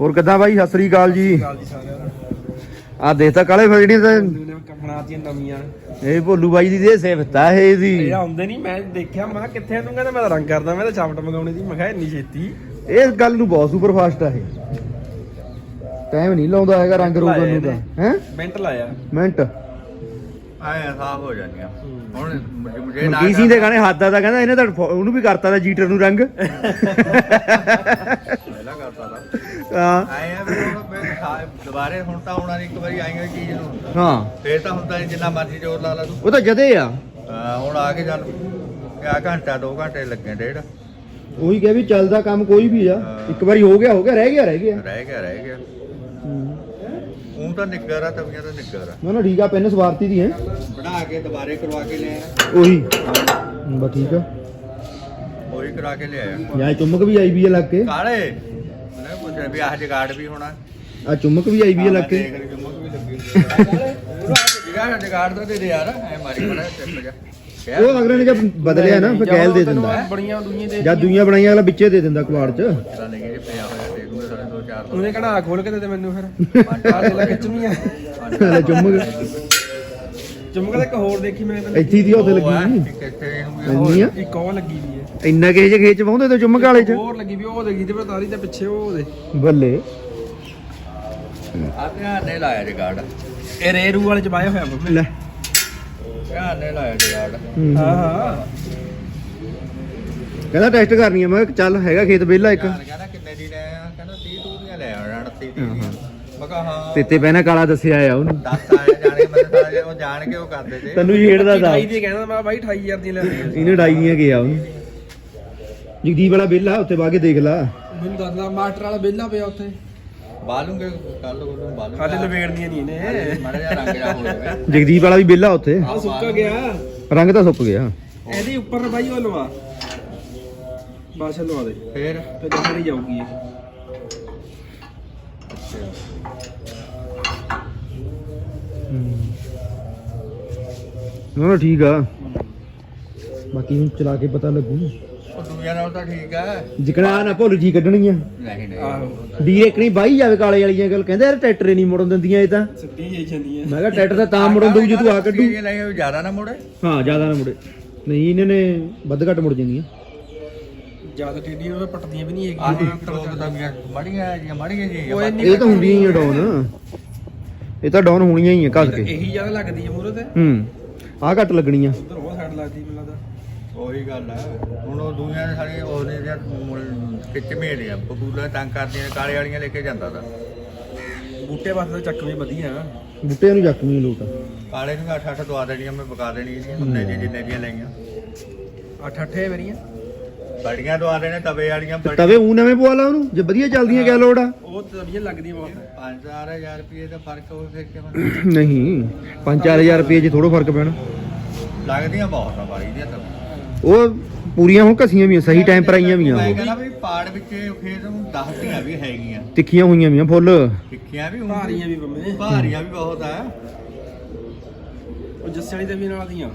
ਹੋਰ ਕਿੱਦਾਂ ਬਾਈ? ਸਤਿ ਸ੍ਰੀ ਅਕਾਲ ਜੀ। ਗੱਲ ਜੀ ਸਾਰਿਆਂ ਨੂੰ ਆ ਦੇਖ ਤਾਂ ਕਾਲੇ ਫਿਰ ਜਿਹੜੀਆਂ ਤਾਂ ਨੇ ਬਣਾਤੀਆਂ ਨਵੀਆਂ। ਇਹ ਭੋਲੂ ਬਾਈ ਦੀ ਦੇ ਸਿਫਤਾ ਹੈ ਇਹਦੀ। ਇਹ ਆਉਂਦੇ ਨਹੀਂ ਮੈਂ ਦੇਖਿਆ ਮੈਂ ਕਿਹਾ ਕਿੱਥੇ ਆ ਤੂੰ? ਕਹਿੰਦਾ ਮੈਂ ਤਾਂ ਰੰਗ ਕਰਦਾ ਮੈਂ ਤਾਂ ਚਾਪਟ ਮੰਗਾਉਣੀ ਸੀ। ਮੈਂ ਕਿਹਾ ਇੰਨੀ ਛੇਤੀ। ਇਸ ਗੱਲ ਨੂੰ ਬਹੁਤ ਸੁਪਰ ਫਾਸਟ ਆ ਇਹ। ਟਾਈਮ ਨਹੀਂ ਲਾਉਂਦਾ ਹੈਗਾ ਰੰਗ ਰੋਗਨ ਨੂੰ ਤਾਂ। ਹੈ? ਮਿੰਟ ਲਾਇਆ। ਮਿੰਟ। ਆਇਆ ਸਾਫ਼ ਹੋ ਜਾਂਦੀਆਂ ਹੁਣ ਮੁਝੇ ਨਾ ਮਨਕੀਤ ਸਿੰਘ ਦੇ ਗਾਣੇ ਹੱਦ ਦਾ ਤਾਂ ਕਹਿੰਦਾ ਇਹਨੇ ਤਾਂ ਫੋ- ਉਹਨੂੰ ਵੀ ਕਰਤਾ ਦਾ ਜੀਟਰ ਨੂੰ ਰੰਗ। ਹਾਂ। ਆਏ ਆ ਵੀ ਹੁਣ ਫਿਰ ਖਾ- ਦੁਬਾਰੇ ਹੁਣ ਤਾਂ ਆਉਣਾ ਨਹੀਂ ਇੱਕ ਵਾਰੀ ਆਈਆਂ ਚੀਜ਼ ਨੂੰ। ਹਾਂ। ਫੇਰ ਤਾਂ ਹੁੰਦਾ ਨਹੀਂ ਜਿੰਨਾ ਮਰਜ਼ੀ ਜ਼ੋਰ ਲਾ ਲਾ ਤੂੰ। ਉਹ ਤਾਂ ਜਦੇ ਆ। ਹਾਂ, ਹੁਣ ਆ ਕੇ ਚੱਲ। ਕਿਆ ਘੰਟਾ 2 ਘੰਟੇ ਲੱਗੇ ਡੇਢ। ਉਹੀ ਕਿਹਾ ਵੀ ਚੱਲਦਾ ਕੰਮ ਕੋਈ ਵੀ ਆ। ਹਾਂ। ਇੱਕ ਵਾਰੀ ਹੋ ਗਿਆ ਹੋ ਗਿਆ ਰਹਿ ਗਿਆ ਰਹਿ ਗਿਆ। ਰਹਿ ਗਿਆ ਰਹਿ ਗਿਆ। ਉਹ ਤਾਂ ਨਿੱਗਰ ਆ ਤਵੀਆਂ ਤਾਂ ਨਿੱਗਰ ਆ। ਨਾ ਨਾ ਠੀਕ ਆ ਪੈਨ ਸਵਾਰਤੀ ਦੀ ਹੈ। ਬਣਾ ਕੇ ਦੁਬਾਰੇ ਕਰਵਾ ਕੇ ਲਿਆਇਆ। ਉਹੀ। ਬਸ ਠੀਕ ਆ। ਉਹੀ ਕਰਾ ਕੇ ਲਿਆਇਆ। ਯਾ ਚੁੰਮਕ ਵੀ ਆਈ ਵੀ ਆ ਲੱਗ ਕੇ। ਕਾਲੇ? ਪੁੱਛਿਆ ਵੀ ਆਹ ਜਗਾੜ ਵੀ ਹੋਣਾ। ਆ ਚੁੰਮਕ ਵੀ ਆਈ ਵੀ ਆ ਲੱਗ ਕੇ ਦੇਖ ਲਈ ਚੁੰਮਕ ਵੀ ਲੱਗੀ ਜਗਾੜ ਜਗਾੜ ਤਾਂ ਦੇ ਦੇ ਯਾਰ ਐ ਮਾਰੀ ਬੜਾ ਚੱਪ ਜਾ। ਕਿਆ? ਉਹ ਅਗਲੇ ਨੇ ਜਦ ਬਦਲਿਆ ਨਾ ਫਿਰ ਗੈਲ ਦੇ ਦਿੰਦਾ। ਬੜੀਆਂ ਦੁਨੀਆਂ ਦੇ ਜਦ ਦੁਨੀਆ ਬਣਾਈਆਂ ਅਗਲਾ ਵਿੱਚੇ ਦੇ ਦਿੰਦਾ ਕੁਆੜ ਚ। ਪਤਾ ਨਹੀਂ ਕਿ ਪਿਆ ਹੋਇਆ ਦੇਖ ਲੂਗੇ ਸਾਡੇ ਦੋ ਚਾਰ ਉਹਨੇ ਕਢਾ ਖੋਲ ਕੇ ਦੇ ਦੇ ਮੈਨੂੰ ਫਿਰ? ਆ ਦੇ ਲੈ ਖਿੱਚਵੀਂ ਆ ਲੈ ਚੁੰਮਕ। ਚੁੰਮਕ ਦਾ ਇੱਕ ਹੋਰ ਦੇਖੀ ਮੈਂ ਇੱਥੇ ਦੀ ਉੱਥੇ ਲੱਗੀ ਆ। ਇੱਕ ਉਹ ਲੱਗੀ ਵੀ ਹੈ। ਇੰਨਾ ਕਿਸੇ ਚ ਖੇਚ ਪਾਉਂਦੇ ਤੇ ਚੁੰਮਕ ਵਾਲੇ ਚ? ਹੋਰ ਲੱਗੀ ਵੀ ਉਹ ਲੱਗੀ ਤੇ ਤਾਰੀ ਦੇ ਪਿੱਛੇ ਉਹ ਦੇ। ਬੱਲੇ। ਆ ਧਿਆਨ ਨੇ ਲਾਇਆ ਜਗਾੜ। ਇਹ ਰੇਰੂ ਵਾਲੇ ਚ ਪਾਇਆ ਹੋਇਆ ਬੰਬੇ ਲੈ। ਧਿਆਨ ਨੇ ਲਾਇਆ ਜਗਾੜ। ਹੂੰ। ਹਾਂ। ਹਾਂ ਕਹਿੰਦਾ ਟੈਸਟ ਕਰਨੀ ਆ ਮੈਂ ਕਿਹਾ ਚੱਲ ਹੈਗਾ ਖੇਤ ਵਿਹਲਾ ਇੱਕ। ਧਿਆਨ ਕਹਿੰਦਾ ਕਿੰਨੇ ਦੀ ਲੈ ਆ? ਕਹਿੰਦਾ 30 ਤੂੰ ਦੀਆਂ ਲੈ ਆਉਣਾ 38 ਦੀ ਦੀਆਂ। ਮੈਂ ਕਿਹਾ ਹਾਂ। ਤੇਤੇ ਪਹਿਨਾ ਕਾਲਾ ਦੱਸਿਆ ਆ ਉਹਨੂੰ। ਦੱਸ ਆਏ ਜਾਣੇ ਮੈਂ ਸਾਰੇ ਉਹ ਜਾਣ ਕੇ ਉਹ ਕਰਦੇ ਤੇ। ਤੈਨੂੰ ਛੇੜਦਾ ਦਾ 28 ਦੀ ਕਹਿੰਦਾ ਮੈਂ ਬਾਈ 28000 ਦੀ ਲੈ ਲਈ ਇਹਨੇ ਡਾਈ ਦੀਆਂ ਗਿਆ ਉਹਨੂੰ। ਜਗਦੀਪ ਵਾਲਾ ਵਿਹਲਾ ਉੱਥੇ ਵਾ ਕੇ ਦੇਖ ਲਾ। ਮੈਨੂੰ ਦੱਸਦਾ ਮਾਸਟਰ ਵਾਲਾ ਵਿਹਲਾ ਪਿਆ ਉੱਥੇ। ਬਾਲੂਗੇ ਕੱਲ ਨੂੰ ਬਾਲੂਗੇ। ਹਾਲੇ ਲਵੇੜਨੀਆਂ ਨਹੀਂ ਇਹਨੇ ਮਾੜਾ ਜਿਹਾ ਰੰਗ ਜਾ ਹੋ ਜਾਵੇ। ਜਗਦੀਪ ਵਾਲਾ ਵੀ ਵਿਹਲਾ ਉੱਥੇ। ਆ ਸੁੱਕ ਗਿਆ। ਰੰਗ ਤਾਂ ਸੁੱਕ ਗਿਆ। ਇਹਦੇ ਉੱਪਰ ਬਾਈ ਉਹ ਲਵਾ ਬਸ ਲਵਾ ਦੇ। ਫੇਰ? ਤੇ ਦੇਖਣੀ ਜਾਊਗੀ ਇਹ। ਨਾ ਨਾ ਠੀਕ ਆ। ਬਾਕੀ ਚਲਾ ਕੇ ਪਤਾ ਲੱਗੂ। ਨਾਲ ਤਾਂ ਠੀਕ ਆ। ਜਿਕਣਾ ਨਾ ਭੁੱਲ ਜੀ ਕੱਢਣੀਆਂ ਨਹੀਂ ਨਹੀਂ। ਆਹੋ। ਡੀਰੇਕ ਨਹੀਂ ਬਾਈ ਜਾਵੇ ਕਾਲੇ ਵਾਲੀਆਂ ਗੱਲ ਕਹਿੰਦੇ ਯਾਰ ਟਰੈਕਟਰ ਹੀ ਨਹੀਂ ਮੁੜਨ ਦਿੰਦੀਆਂ ਇਹ ਤਾਂ। ਸਿੱਧੀ ਜਾਈ ਜਾਂਦੀ ਹੈ ਮੈਂ ਕਿਹਾ ਟਰੈਕਟਰ ਤਾਂ ਤਾਂ ਮੁੜਨ ਦਊ ਜੇ ਤੂੰ ਆ ਕੱਢੂ। ਇਹ ਨਹੀਂ ਜ਼ਿਆਦਾ ਨਾ ਮੁੜੇ। ਹਾਂ ਜ਼ਿਆਦਾ ਨਾ ਮੁੜੇ। ਨਹੀਂ ਇਹਨਾਂ ਨੇ ਵੱਧ ਘੱਟ ਮੁੜ ਜਾਂਦੀਆਂ। ਜ਼ਿਆਦਾ ਟੇਡੀਆਂ ਉਹ ਪਟਦੀਆਂ ਵੀ ਨਹੀਂ ਆਹ ਹੈਗੀਆਂ। ਲੋਕ ਤਾਂ ਮੜੀਆਂ ਜੀਆਂ ਮੜੀਆਂ ਜੀ ਉਹ ਇੰਨੀ ਇਹ ਤਾਂ ਹੁੰਦੀਆਂ ਹੀ ਆ ਡਾਊਨ। ਇਹ ਤਾਂ ਡਾਊਨ ਹੋਣੀਆਂ ਹੀ ਆ ਘਸ ਕੇ। ਇਹੀ ਜ਼ਿਆਦਾ ਲੱਗਦੀ ਹੈ ਮੂਰੇ ਤੇ। ਹੂੰ। ਆ ਘੱਟ ਲੱਗਣੀਆਂ। ਉਧਰ ਉਹ ਸਾਈਡ ਲੱਗਦੀ ਮੈਨੂੰ ਲੱਗਦਾ ਉਹੀ ਗੱਲ ਆ। ਹੁਣ ਉਹ ਦੁਨੀਆ ਦੇ ਸਾਰੇ ਉਹਨੇ ਜਾਂ ਖਿੱਚ ਮੇਲੇ ਬਬੂਲਾ ਤੰਗ ਕਰਦੀਆਂ ਕਾਲੇ ਵਾਲੀਆਂ ਲੈ ਕੇ ਜਾਂਦਾ ਤਾਂ। ਬੂਟੇ ਵਾਸਤੇ ਚੱਕਵੇਂ ਵਧੀਆ। ਬੁੱਟਿਆਂ ਨੂੰ ਜ਼ਖਮੀ ਲੋਟ ਕਾਲੇ ਨੂੰ ਅੱਠ ਅੱਠ ਦਵਾ ਦੇਣੀਆਂ ਮੈਂ ਬਕਾ ਦੇਣੀ ਇਹਦੀਆਂ ਹੁੰਦੇ ਜੀ ਜਿੰਨੇ ਦੀਆਂ ਲਈਆਂ। ਅੱਠ ਅੱਠੇ ਮੇਰੀਆਂ। ਬੜੀਆਂ ਦਵਾ ਦੇਣੇ ਤਵੇ ਵਾਲੀਆਂ ਬੜੀ- ਤਵੇ ਉਹ ਨਵੇਂ ਪਵਾ ਲਾ ਉਹਨੂੰ ਜੇ ਵਧੀਆ ਚੱਲਦੀਆਂ ਕਿਆ ਲੋੜ ਆ। ਉਹ ਤਾਂ ਵਧੀਆ ਲੱਗਦੀਆਂ ਬਹੁਤ। ਪੰਜ ਚਾਰ ਹਜ਼ਾਰ ਰੁਪਏ ਦਾ ਫ਼ਰਕ ਹੋਵੇ ਫਿਰ ਕਿਵੇਂ? ਨਹੀਂ 5-4000 ਰੁਪਏ 'ਚ ਥੋੜਾ ਫ਼ਰਕ ਪੈਣਾ। ਲੱਗਦੀਆਂ ਬਹੁਤ ਆ ਬਾਰੀ ਦੀਆਂ ਤਾਂ। ਉਹ ਪੂਰੀਆਂ ਹੁਣ ਘਸੀਆਂ ਵੀ ਆ, ਸਹੀ ਟਾਈਮ ਪਰ ਆਈਆਂ ਵੀ ਆ। ਮੈਂ ਉਹ ਕਹਿੰਦਾ ਵੀ ਪਾੜ ਵਿੱਚ ਖੇਤ ਨੂੰ ਦੱਸਦੀਆਂ ਵੀ ਹੈਗੀਆਂ। ਤਿੱਖੀਆਂ ਹੋਈਆਂ ਵੀ ਆ ਫੁੱਲ। ਟਿੱਕੀਆਂ ਵੀ ਭਾਰੀਆਂ ਵੀ ਬੰਮੇ ਭਾਰੀਆਂ ਵੀ ਬਹੁਤ ਆ। ਉਹ ਜੱਸੇ ਵਾਲੀ ਦੇ ਵੀ ਨਾਲ ਦੀਆਂ।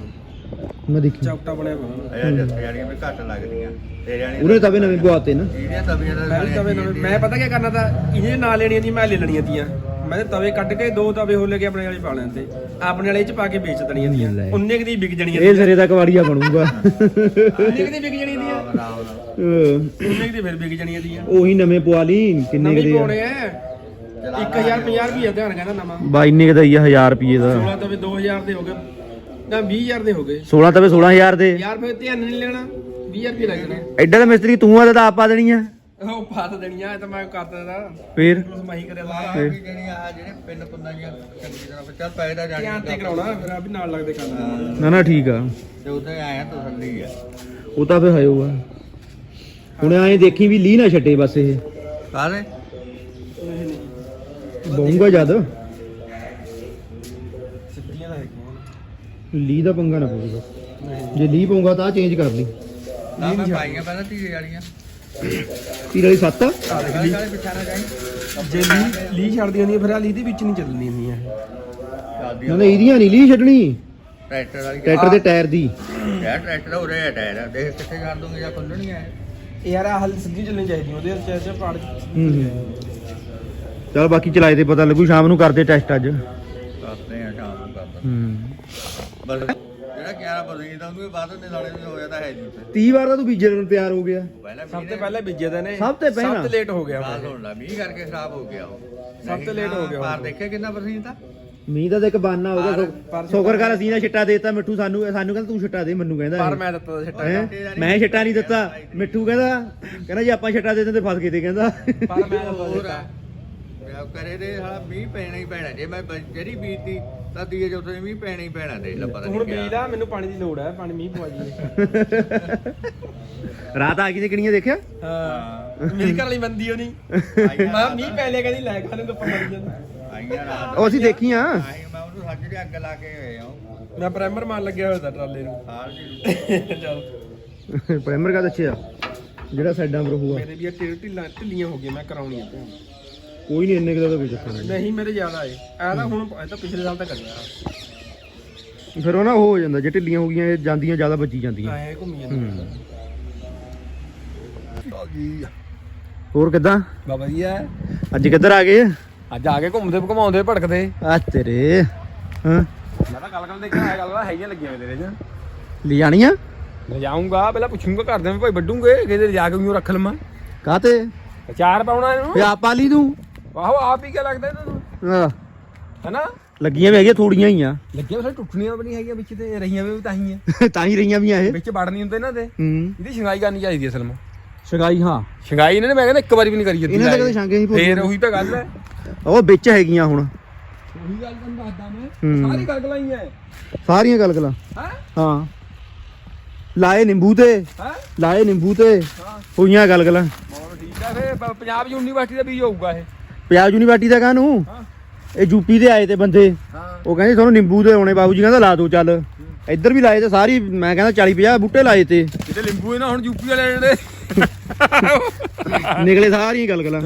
ਮੈਂ ਦੇਖੀ। ਚੌਕਟਾ ਬਣਿਆ ਪਿਆ। ਜੱਥੇ ਵਾਲੀਆਂ ਵੀ ਘੱਟ ਲੱਗਦੀਆਂ। ਤੇਰੇ ਵਾਲੀਆਂ ਉਹਨੇ ਤਵੇ ਨਵੇਂ ਪਵਾਤੇ ਨਾ। ਇਹਦੀਆਂ ਤਵੀਆਂ ਦਾ ਮੈਂ ਵੀ ਤਵੇ ਨਵੇਂ ਮੈਂ ਪਤਾ ਕੀ ਕਰਨਾ ਤਾਂ ਇਹਨੇ ਨਾਲ ਲੈਣੀਆਂ ਦੀ ਮੈਂ ਲੈ ਲੈਣੀਆਂ ਤੀਆਂ ਮੈਂ ਤੇ ਤਵੇ ਕੱਢ ਕੇ ਦੋ ਤਵੇ ਹੋ ਲੈ ਕੇ ਆਪਣੇ ਵਾਲੇ ਪਾ ਲੈਂਦੇ ਆਪਣੇ ਵਾਲੇ ਚ ਪਾ ਕੇ ਵੇਚ ਦੇਣੀਆਂ ਦੀਆਂ ਲੈ। ਉਨੇ ਕੁ ਦੀ ਵਿਕ ਜਾਣੀਆਂ ਇਹ ਸਿਰੇ ਤੱਕ ਵਾੜੀਆ ਬਣੂਗਾ। ਉਨੇ ਕੁ ਦੀ ਵਿਕ ਜਾਣੀਆਂ ਦੀਆਂ ਅਹ, ਉਨੇ ਕੁ ਦੀ ਫਿਰ ਵਿਕ ਜਾਣੀਆਂ ਦੀਆਂ ਉਹੀ ਨਵੇਂ ਪਵਾ ਲਈ ਕਿੰਨੇ ਨਵੀਂ ਕਦੇ ਪਾਉਣੇ ਐ 1050 ਰੁਪਏ ਧਿਆਨ ਕਹਿੰਦਾ ਨਵਾਂ। ਬਾ ਇੰਨੇ ਕਦਾ ਹੀ ਆ 1000 ਰੁਪਏ ਦਾ। 16 ਤਵੇ 2000 ਦੇ ਹੋ ਗਏ। ਨਾ 20000 ਦੇ ਹੋ ਗਏ। 16 ਤਵੇ 16000 ਦੇ। ਯਾਰ ਫਿਰ ਧਿਆਨ ਨਹੀਂ ਲੈਣਾ। 20000 ਰੁਪਏ ਲੱਗ ਜਾਣਾ। ਐਡਾ ਤਾਂ ਮਿਸਤਰੀ ਤੂੰ ਆ ਤਾਂ ਆਪ ਪਾ ਦੇਣੀਆਂ ਉਹ ਪਾਤ ਦੇਣੀਆਂ ਇਹ ਤਾਂ ਮੈਂ ਕਰ ਦਿੰਦਾ। ਫੇਰ? ਸਮਾਈ ਕਰਿਆ ਆਹ ਸਾਰਾ ਵੀ ਜਿਹੜੀਆਂ ਆ ਜਿਹੜੇ ਪਿੰਨ ਪੁੰਨਾਂ ਜੀਆਂ ਚੰਗੀ ਤਰ੍ਹਾਂ ਚੱਲ ਪੈ ਦਾ ਜਾਣੀ ਧਿਆਨ ਤੇ ਕਰਾਉਣਾ ਫਿਰ ਆ ਵੀ ਨਾਲ ਲੱਗਦੇ ਕਰਨਾ ਨਾ ਨਾ ਠੀਕ ਆ। ਤੇ ਉਦੋਂ ਆਇਆ ਤਸੱਲੀ ਆ। ਉਹ ਤਾਂ ਫੇਰ ਹਾਇਓ ਆ ਹੁਣ ਐਂ ਦੇਖੀ ਵੀ ਲੀ ਨਾ ਛੱਡੇ ਬਸ ਇਹ। ਕਾਲੇ ਬਹੂਗਾ ਜਦ। ਸਿੱਧੀਆਂ ਦਾ ਹੈਗੀਆਂ ਲੀ ਦਾ ਪੰਗਾ ਨਾ ਪਊਗਾ। ਜੇ ਲੀ ਪਊਗਾ ਤਾਂ ਚੇਂਜ ਕਰ ਲਈ। ਨਾ ਮੈਂ ਪਾਈਆਂ ਪਹਿਲਾਂ ਧੀਰੇ ਵਾਲੀਆਂ। ਤੀਰ ਵਾਲੀ 7 ਕਾਲੇ ਕਾਲੇ ਪਿੱਛਾ ਨਾ ਜਾਈ ਜੇ ਲੀ ਲੀ ਛੱਡਦੀ ਹੁੰਦੀ ਫਿਰ ਆ ਲੀ ਦੇ ਵਿੱਚ ਨਹੀਂ ਚੱਲਣੀ ਹੁੰਦੀਆਂ। ਚੱਲਦੀ ਨਾ ਨਾ ਇਹਦੀਆਂ ਨਹੀਂ ਲੀ ਛੱਡਣੀ। ਟਰੈਕਟਰ ਵਾਲੀ ਟਰੈਕਟਰ ਦੇ ਟਾਇਰ ਦੀ। ਯਾਰ ਟਰੈਕਟਰ ਹੋ ਰਿਹਾ ਟਾਇਰ ਦੇਖ ਕਿੱਥੇ ਕਰ ਦੋਗੇ ਜਾਂ ਖੁੱਲਣੀਆਂ ਯਾਰ ਆ ਹਲ ਸਿੱਧੀ ਚੱਲਣੀ ਚਾਹੀਦੀ ਉਹਦੇ ਚ ਚ ਪਾੜ ਹੂੰ ਹੂੰ। ਚਲ ਬਾਕੀ ਚਲਾਏ ਤੇ ਪਤਾ ਲੱਗੂ ਸ਼ਾਮ ਨੂੰ ਕਰਦੇ ਟੈਸਟ ਅੱਜ। ਕਰਦੇ ਆ ਸ਼ਾਮ ਨੂੰ ਕਰਦਾ ਹੂੰ। ਬਸ ਜਿਹੜਾ 11 ਬਰਸੀ ਦਾ ਉਹਨੂੰ ਵੀ ਬਾਅਦ ਦੇ ਨਾਲੇ ਵੀ ਹੋਇਆ ਤਾਂ ਹੈ ਜੀ ਉੱਥੇ 30 ਵਾਰ ਤਾਂ ਤੂੰ ਬੀਜੇ ਨੂੰ ਤਿਆਰ ਹੋ ਗਿਆ ਪਹਿਲਾਂ ਸਭ ਤੋਂ ਪਹਿਲਾਂ ਬੀਜੇ ਦੇ ਨੇ ਸਭ ਤੋਂ ਪਹਿਲਾਂ? ਸਭ ਤੋਂ ਲੇਟ ਹੋ ਗਿਆ ਬਾਅਦ। ਹੋਣ ਲਾ ਮੀਂਹ ਕਰਕੇ ਖਰਾਬ ਹੋ ਗਿਆ ਉਹ ਸਭ ਤੋਂ late ਹੋ ਗਿਆ। ਪਾਰ ਦੇਖਿਆ ਕਿੰਨਾ ਬਰਸੀ ਦਾ ਮੀਂਹ ਦਾ ਤਾਂ ਇੱਕ ਬਾਨਾ ਹੋ ਗਿਆ ਪਰ- ਸ਼ੁਕਰ ਕਰ ਅਸੀਂ ਨਾ ਛਿੱਟਾ ਦੇਤਾ ਮਿੱਠੂ ਸਾਨੂੰ ਸਾਨੂੰ ਕਹਿੰਦਾ ਤੂੰ ਛਿੱਟਾ ਦੇ ਮੈਨੂੰ ਕਹਿੰਦਾ ਪਰ ਇਹ। ਮੈਂ ਦਿੱਤਾ ਦਾ ਛੱਟਾ ਹੈਂ? ਮੈਂ ਛਿੱਟਾ ਨਹੀਂ ਦਿੱਤਾ ਮਿੱਠੂ ਕਹਿੰਦਾ ਕਹਿੰਦਾ ਜੇ ਆਪਾਂ ਛਿੱਟਾ ਦੇ ਦਿੰਦੇ ਫਸ ਗਏ ਤੇ ਕਹਿੰਦਾ ਪਰ ਮੈਂ ਦਿੱਤਾ ਹੋਰ ਛੱਟਾ ਆ ਕਰੇ ਦੇ ਸਾਲਾ ਮੀਂਹ ਪੈਣਾ ਹੀ ਪੈਣਾ। ਜੇ ਮੈਂ ਬ- ਜਿਹੜੀ ਬੀਜਤੀ ਤਾਂ ਤੀਏ ਚੌਥੇ ਮੀਂਹ ਪੈਣਾ ਹੀ ਪੈਣਾ ਦੇਖ ਲੈ ਪਤਾ ਤੂੰ ਹੁਣ ਨਹੀਂ ਬੀਜ ਲਾ ਮੈਨੂੰ ਪਾਣੀ ਦੀ ਲੋੜ ਹੈ ਪਾਣੀ ਮੀਂਹ ਪਵਾ ਜੀ ਰਾਤ ਆ ਗਈ ਤੇ ਕਿਣੀਆਂ ਦੇਖਿਆ? ਹਾਂ। ਮੇਰੀ ਘਰ ਵਾਲੀ ਬੰਦੀ ਉਹ ਨਹੀਂ ਮੈਂ ਮੀਂਹ ਪੈ ਲਿਆ ਕਹਿੰਦੀ ਲੈ ਖਾਣੇ ਤੋਂ ਮਾਰੀ ਜਾਂਦਾ। ਆਈਆਂ ਰਾਤ। ਉਹ ਅਸੀਂ ਦੇਖੀਆਂ। ਆਈ ਮੈਂ ਉਹਨੂੰ ਸੱਜ ਦੇ ਅੱਗ ਲਾ ਕੇ ਹੋਇਆ ਹਾਂ ਮੈਂ ਪ੍ਰਾਈਮਰ ਮਾਰ ਲੱਗਿਆ ਹੋਇਆ ਤਾਂ ਟਰਾਲੇ ਨੂੰ। ਹਾਲ ਜੀ ਚੱਲ। ਪ੍ਰਾਈਮਰ ਕਾ ਦੱਸਿਆ ਜਿਹੜਾ ਸਾਈਡਾਂ ਪਰ ਹੋਊਗਾ। ਮੇਰੇ ਵੀ ਇਹ ਢਿੱਲ ਢਿੱਲਾਂ ਢਿੱਲੀਆਂ ਹੋ ਗਈਆਂ ਮੈਂ ਕਰਾਉਣੀਆਂ ਤੇ ਕੋਈ ਨਹੀਂ ਇੰਨੇ ਕੁ ਦਾ ਕੋਈ ਚੱਕਰ ਨਹੀਂ ਨਹੀਂ ਮੇਰੇ ਜ਼ਿਆਦਾ ਆਏ। ਆ ਤਾਂ ਹੁਣ ਇਹ ਤਾਂ ਪਿਛਲੇ ਸਾਲ ਤਾਂ ਕਰਿਆ ਫਿਰ ਉਹ ਨਾ ਉਹ ਹੋ ਜਾਂਦਾ ਜੇ ਢਿੱਲੀਆਂ ਹੋ ਗਈਆਂ ਇਹ ਜਾਂਦੀਆਂ ਜ਼ਿਆਦਾ ਵੱਜੀ ਜਾਂਦੀਆਂ। ਆਏ ਘੁੰਮੀ ਜਾਂਦਾ ਹੋਰ ਕਿੱਦਾਂ? ਬਾ ਵਧੀਆ। ਅੱਜ ਕਿੱਧਰ ਆ ਗਏ? ਅੱਜ ਆ ਕੇ ਘੁੰਮਦੇ ਘੁਮਾਉਂਦੇ ਭੜਕਦੇ ਆ ਤੇਰੇ ਹਾਂ। ਮੈਂ ਤਾਂ ਗੱਲ ਕਰ ਦੇਖਣ ਆਇਆ ਗੱਲ ਤਾਂ ਹੈਗੀਆਂ ਲੱਗੀਆਂ ਤੇਰੇ ਚ। ਲੈ ਜਾਣੀਆਂ? ਮੈਂ ਜਾਊਂਗਾ ਪਹਿਲਾਂ ਪੁੱਛੂੰਗਾ ਘਰ ਦੇ ਭਾਈ ਵੱਡੂਗੇ ਕਿਤੇ ਜਾ ਕੇ ਉਹਨੂੰ ਰੱਖ ਲਵਾਂ। ਕਾਤੇ ਚਾਰ ਪਾਉਣਾ ਇਹਨੂੰ? ਆਪ ਪਾ ਲਈ ਤੂੰ? ਆਹੋ ਆਪ ਹੀ ਕਿਆ ਲੱਗਦਾ ਇਹਨਾਂ ਨੂੰ ਹਾਂ ਹੈਨਾ ਲੱਗੀਆਂ ਵੀ ਹੈਗੀਆਂ ਥੋੜੀਆਂ ਹੀ ਆ ਲੱਗੀਆਂ ਫਿਰ ਟੁੱਟਣੀਆਂ ਵੀ ਨਹੀਂ ਹੈਗੀਆਂ ਵਿੱਚ ਤੇ ਰਹੀਆਂ ਵੀ ਤਾਂ ਹੀ ਆ ਤਾਂ ਹੀ ਰਹੀਆਂ ਵੀ ਆ ਇਹ ਵਿੱਚ ਵੜ ਨਹੀਂ ਹੁੰਦੇ ਇਹਨਾਂ ਦੇ ਹੂੰ ਇਹਦੀ ਸ਼ਿੰਗਾਈ ਕਰਨੀ ਚਾਹੀਦੀ ਅਸਲ ਵਿੱਚ ਸ਼ਗਾਈ ਹਾਂ ਸ਼ਿੰਗਾਈ ਇਹਨਾਂ ਨੇ ਮੈਂ ਕਹਿੰਦਾ ਇੱਕ ਵਾਰੀ ਵੀ ਨਹੀਂ ਕਰੀ ਜਾਂਦੀ ਇਹਨਾਂ ਦੇ ਕਦੇ ਸ਼ਾਂਗੇ ਨਹੀਂ ਫੇਰ ਭੁੱਲ ਉਹੀ ਤਾਂ ਗੱਲ ਹੈ ਉਹ ਵਿੱਚ ਹੈਗੀਆਂ ਹੁਣ ਉਹੀ ਗੱਲ ਤੁਹਾਨੂੰ ਦੱਸਦਾ ਮੈਂ ਹੂੰ। ਸਾਰੀ ਗੱਲ ਗਲਾਈ ਹੈ ਸਾਰੀਆਂ ਗਲਗਲਾਂ ਹੈ ਹਾਂ ਲਾਏ ਨਿੰਬੂ ਤੇ ਹੈ ਲਾਏ ਨਿੰਬੂ ਤੇ ਹਾਂ ਹੋਈਆਂ ਗਲਗਲਾਂ ਬਹੁਤ ਠੀਕ ਹੈ ਫੇਰ ਪ- ਪੰਜਾਬ ਯੂਨੀਵਰਸਿਟੀ ਦਾ ਬੀਜ ਹੋਊਗਾ ਇਹ ਪੰਜਾਬ ਯੂਨੀਵਰਸਿਟੀ ਦਾ ਕਾਹਨੂੰ? ਹਾਂ। ਇਹ ਯੂਪੀ ਦੇ ਆਏ ਤੇ ਬੰਦੇ। ਹਾਂ। ਉਹ ਕਹਿੰਦੇ ਤੁਹਾਨੂੰ ਨਿੰਬੂ ਦੇ ਆਉਣੇ ਬਾਬੂ ਜੀ ਕਹਿੰਦਾ ਲਾ ਦੋ ਚੱਲ। ਇੱਧਰ ਵੀ ਲਾਏ ਤੇ ਸਾਰੀ ਮੈਂ ਕਹਿੰਦਾ 40 50 ਬੂਟੇ ਲਾਏ ਤੇ। ਕਿਤੇ ਲਿੰਬੂ ਇਹਨਾਂ ਹੁਣ ਯੂਪੀ ਵਾਲੇ ਜਿਹੜੇ। ਨਿਕਲੇ ਸਾਰੀਆਂ ਗਲਗਲਾਂ।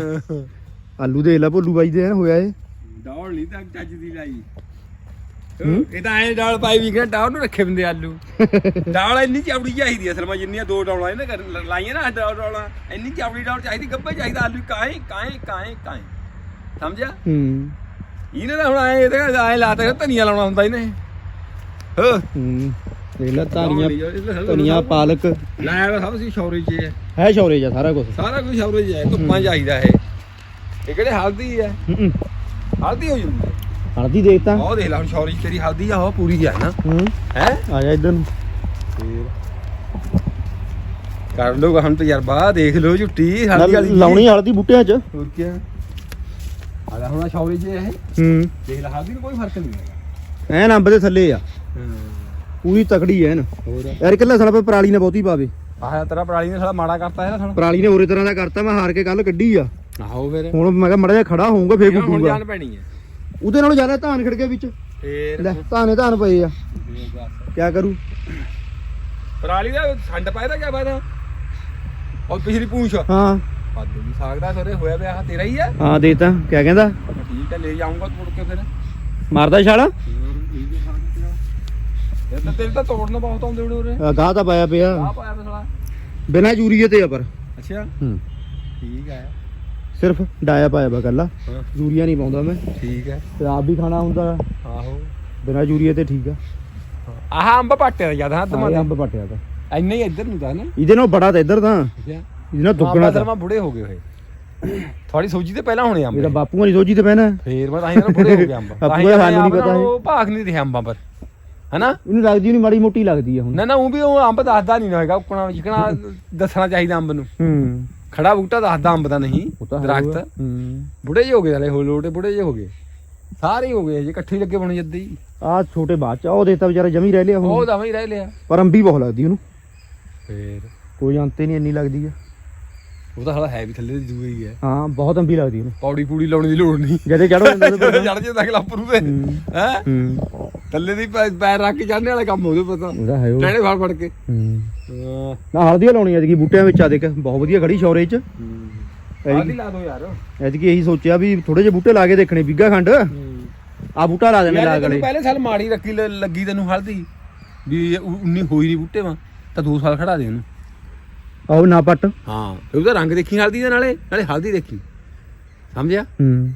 ਆਲੂ ਦੇ ਲਾ ਭੋਲੂ ਬਾਈ ਦੇ ਹੋਇਆ ਇਹ। ਡੌਲ ਨਹੀਂ ਤਾਂ ਚੱਜ ਦੀ ਲਾਈ? ਇਹ ਤਾਂ ਐ ਡੌਲ ਪਾਈ ਵੀ ਕਿ ਡੌਲ ਨੂੰ ਰੱਖੇ ਬੰਦੇ ਆਲੂ। ਡੌਲ ਇੰਨੀ ਚੌੜੀ ਚਾਹੀਦੀ ਅਸਲ ਵਿੱਚ ਜਿੰਨੀਆਂ ਦੋ ਡੌਲਾਂ ਇਹਨੇ ਲਾਈਆਂ ਨਾ ਡੌਲ ਡੌਲਾਂ ਇੰਨੀ ਚੌੜੀ ਡੌਲ ਚਾਹੀਦੀ ਗੱਬੇ ਚਾਹੀਦਾ ਆਲੂ ਕਾਏ ਕਾਏ ਕਾਏ ਕਾਏ ਸਮਝਿਆ? ਹੂੰ। ਇਹਨੇ ਤਾਂ ਹੁਣ ਆਏ ਇਹਦੇ ਆਏ ਲਾਤਾ ਧਨੀਆ ਲਾਉਣਾ ਹੁੰਦਾ ਇਹਨੇ। ਹੋ। ਹੂੰ। ਦੇਖ ਲੈ ਧਾਰੀਆਂ ਧਨੀਆ ਪਾਲਕ। ਲਾਇਆ ਵਾ ਸਭ ਸੀ ਸ਼ੌਰੇ 'ਚ ਹੈ। ਹੈ ਸ਼ੌਰੇ ਜਾ ਸਾਰਾ ਕੁਝ ਸਾਰਾ ਕੁਝ ਸ਼ੌਰੇ 'ਚ ਹੈ ਧੁੱਪਾਂ ਚਾਹੀਦਾ ਇਹ। ਇਹ ਕਿਹੜੇ ਹਲਦੀ ਹੈ? ਹਲਦੀ ਹੋ ਜਾਂਦੀ ਹੈ ਹਲਦੀ ਦੇਖਤਾ ਉਹ ਦੇਖ ਲੈ ਹੁਣ ਸ਼ੌਰੇ 'ਚ ਤੇਰੀ ਹਲਦੀ ਆ ਉਹ ਪੂਰੀ ਹੈ ਨਾ। ਹੂੰ। ਹੈ? ਆ ਜਾ ਇੱਧਰ ਨੂੰ। ਕਰ ਲੋ ਹਮ ਤਜਰਬਾ ਦੇਖ ਲੋ ਝੁੱਟੀ ਹਲਦੀ ਵਾਲੀ ਲਾਉਣੀ ਹਲਦੀ ਬੂਟਿਆਂ 'ਚ। ਹੋਰ ਕੀ ਆਦਾ ਹੁਣ ਸ਼ੌਰੇ 'ਚ ਇਹ। ਹੂੰ। ਦੇਖ ਲੈ ਹਲਦੀ ਨੂੰ ਕੋਈ ਫ਼ਰਕ ਨਹੀਂ ਹੈਗਾ। ਐਨ ਅੰਬ ਦੇ ਥੱਲੇ ਆ। ਪੂਰੀ ਤਕੜੀ ਐਨ ਹੋਰ? ਯਾਰ ਇੱਕ ਲਸਣ ਪੇ ਪਰਾਲੀ ਨੇ ਬਹੁਤੀ ਪਾਵੇ। ਆਹ ਤੇਰਾ ਪਰਾਲੀ ਨੇ ਸਾਲਾ ਮਾੜਾ ਕਰਤਾ ਹੈ ਨਾ ਸਾਲਾ। ਪਰਾਲੀ ਨੇ ਹੋਰੇ ਤਰ੍ਹਾਂ ਦਾ ਕਰਤਾ ਮੈਂ ਹਾਰ ਕੇ ਕੱਲ ਕੱਢੀ ਆ। ਆਹੋ ਫਿਰ। ਹੁਣ ਮੈਂ ਕਿਹਾ ਮੜਾ ਜਿਹਾ ਖੜਾ ਹੋਊਗਾ ਫੇਰ ਹੁਣ ਕੁੱਟੂਗਾ। ਜਾਨ ਪੈਣੀ ਹੈ ਉਹਦੇ ਨਾਲੋਂ ਜ਼ਿਆਦਾ ਧਾਨ ਖੜਕੇ ਵਿੱਚ। ਫੇਰ ਲੈ ਧਾਨੇ ਧਾਨ ਪਏ ਆ। ਕਿਆ ਕਰੂ? ਪਰਾਲੀ ਦਾ ਛੰਡ ਪਾਇਆ ਤਾਂ ਕਿਆ ਫਾਇਦਾ? ਉਹ ਪਿਛਲੀ ਪੂੰਛ। ਹਾਂ। ਸਰੇ ਹੋਇਆ ਤੇਰਾ ਹੀ ਹੈ ਹਾਂ ਦੇਤਾ ਕਿਆ ਕਹਿੰਦਾ? ਠੀਕ ਹੈ ਲੈ ਜਾਊਂਗਾ ਮੁੜ ਕੇ ਫਿਰ। ਮਾਰਦਾ ਛਾਲਾ? ਇਹ ਤਾਂ ਤੇਰੇ ਤਾਂ ਤੋੜਨਾ ਬਹੁਤ ਆਉਂਦੇ ਉਰੇ। ਆਹ ਗਾਹ ਤਾਂ ਪਾਇਆ ਪਿਆ। ਆ ਪਾਇਆ ਵਾ ਸਾਲਾ। ਬਿਨਾਂ ਯੂਰੀਏ ਤੇ ਆ ਪਰ। ਅੱਛਾ। ਹੂੰ। ਠੀਕ ਹੈ ਸਿਰਫ ਡਾਇਆ ਪਾਇਆ ਵਾ ਕੱਲਾ। ਹਾਂ। ਯੂਰੀਆ ਨਹੀਂ ਪਾਉਂਦਾ ਮੈਂ। ਠੀਕ ਹੈ ਤੇ ਆਪ ਵੀ ਖਾਣਾ ਹੁੰਦਾ ਆਹੋ। ਬਿਨਾਂ ਯੂਰੀਏ ਤੇ ਠੀਕ ਆ। ਆਹ ਅੰਬ ਪਾਟਿਆ ਜ਼ਿਆਦਾ ਆਹ ਇਹ ਅੰਬ ਪਟਿਆ ਤਾਂ। ਇੰਨਾ ਹੀ ਇੱਧਰ ਨੂੰ ਤਾਂ ਨਾ। ਇਹਦੇ ਨਾਲ ਬੜਾ ਤਾਂ ਇੱਧਰ ਤਾਂ। ਅੱਛਾ। ਇਹਦੇ ਨਾਲ ਦੁੱਗਣਾ ਤਾਂ। ਮੈਂ ਬੁੜੇ ਹੋ ਗਏ ਹੋਏ। ਥੋੜੀ ਸੋਚੀ ਤੇ ਪਹਿਲਾਂ ਹੋਣੇ ਅੰਬ। ਇਹਦਾ ਬਾਪੂਆਂ ਦੀ ਸੋਚੀ ਤੇ ਪੈਣਾ ਫੇਰ ਮੈਂ ਤਾਂ ਹੀ ਨਾ ਬੁੜੇ ਹੋ ਗਏ ਅੰਬ। ਤਾਂ ਸਾਨੂੰ ਨੀ ਆਪ ਪਤਾ ਨੂੰ ਭਾਗ ਨਹੀਂ ਰਿਹਾ ਅੰਬਾਂ ਪਰ। ਹਨਾ? ਇਹਨੂੰ ਲੱਗਦੀ ਨਹੀਂ ਮਾੜੀ ਮੋਟੀ ਲੱਗਦੀ ਆ ਹੁਣ। ਨਾ ਨਾ ਉਹ ਵੀ ਉਹ ਅੰਬ ਦੱਸਦਾ ਨਹੀਂ ਹੈਗਾ ਉਕਣਾ ਜਿਕਣਾ ਦੱਸਣਾ ਚਾਹੀਦਾ ਅੰਬ ਨੂੰ। ਹੂੰ। ਖੜਾ ਬੂਟਾ ਦੱਸਦਾ ਅੰਬ ਦਾ ਨਹੀਂ ਉਹ ਦਰਖਤ। ਬੁੜੇ ਜਿਹੇ ਹੋ ਗਏ ਹਲੇ ਹੋ ਲੋਟੇ ਬੁੜੇ ਜਿਹੇ ਹੋ ਗਏ। ਸਾਰੇ ਹੀ ਹੋ ਗਏ ਜੇ ਇਕੱਠੇ ਲੱਗੇ ਬਣ ਜੱਦੀ। ਹੀ ਆ ਛੋਟੇ ਬਾਅਦ ਚ ਉਹ ਦੇਤਾ ਵਿਚਾਰਾ ਜਮੀ ਰਹਿ ਲਿਆ ਉਹ ਦਵੇਂ ਹੀ ਰਹਿ ਲਿਆ। ਪਰ ਅੰਬੀ ਬਹੁਤ ਲੱਗਦੀ ਉਹਨੂੰ। ਫੇਰ। ਕੋਈ ਅੰਤੇ ਨਹੀਂ ਇੰਨੀ ਲੱਗਦੀ ਆ। ਉਹ ਤਾਂ ਹਲਾ ਹੈ ਵੀ ਥੱਲੇ ਦੀ ਦੂਏ ਹੀ ਹੈ। ਹਾਂ ਬਹੁਤ ਅੰਬੀ ਲੱਗਦੀ ਉਹਨੂੰ। ਪੌੜੀ ਪੂੜੀ ਲਾਉਣ ਦੀ ਲੋੜ ਨਹੀਂ। ਜਦੇ ਚੜੋ ਉਹਦੇ ਚੜ ਜੇ ਤੱਕ ਲਾਪਰੂ ਤੇ ਹੂੰ। ਹੈ? ਥੱਲੇ ਦੀ ਪੈਰ ਰੱਖ ਕੇ ਚੜਨੇ ਵਾਲਾ ਕੰਮ ਉਹਦੇ ਪਤਾ ਉਹਦਾ ਹੈ ਉਹ। ਟਹਿਣੇ ਫੜ ਫੜ ਕੇ। ਨਾ ਹਲਦੀ ਲਾਉਣੀ ਐਤਕੀ ਬੂਟਿਆਂ ਵਿੱਚ ਆ ਦੇਖ ਬਹੁਤ ਵਧੀਆ ਖੜੀ ਸ਼ੌਰੇ ਚ। ਆਦੀ ਲਾ ਦੋ ਯਾਰ। ਐਤਕੀ ਇਹੀ ਸੋਚਿਆ ਵੀ ਥੋੜੇ ਜਿਹੇ ਬੂਟੇ ਲਾ ਕੇ ਦੇਖਣੇ ਬਿੱਗਾ ਖੰਡ। ਆ ਬੂਟਾ ਲਾ ਦੇਣੇ ਲਾ ਗਲੇ। ਪਹਿਲੇ ਸਾਲ ਮਾੜੀ ਰੱਖੀ ਲੱਗੀ ਤੈਨੂੰ ਹਲਦੀ। ਵੀ ਉਨੀ ਹੋਈ ਨਹੀਂ ਬੂਟੇ ਵਾ। ਤਾਂ ਦੋ ਸਾਲ ਖੜਾ ਦੇ ਉਹਨੂੰ। ਆਓ ਨਾ ਪੱਟ। ਹਾਂ ਉਹਦਾ ਰੰਗ ਦੇਖੀ ਹਲਦੀ ਦੇ ਨਾਲੇ ਨਾਲੇ ਹਲਦੀ ਦੇਖੀ। ਸਮਝਿਆ? ਹੂੰ।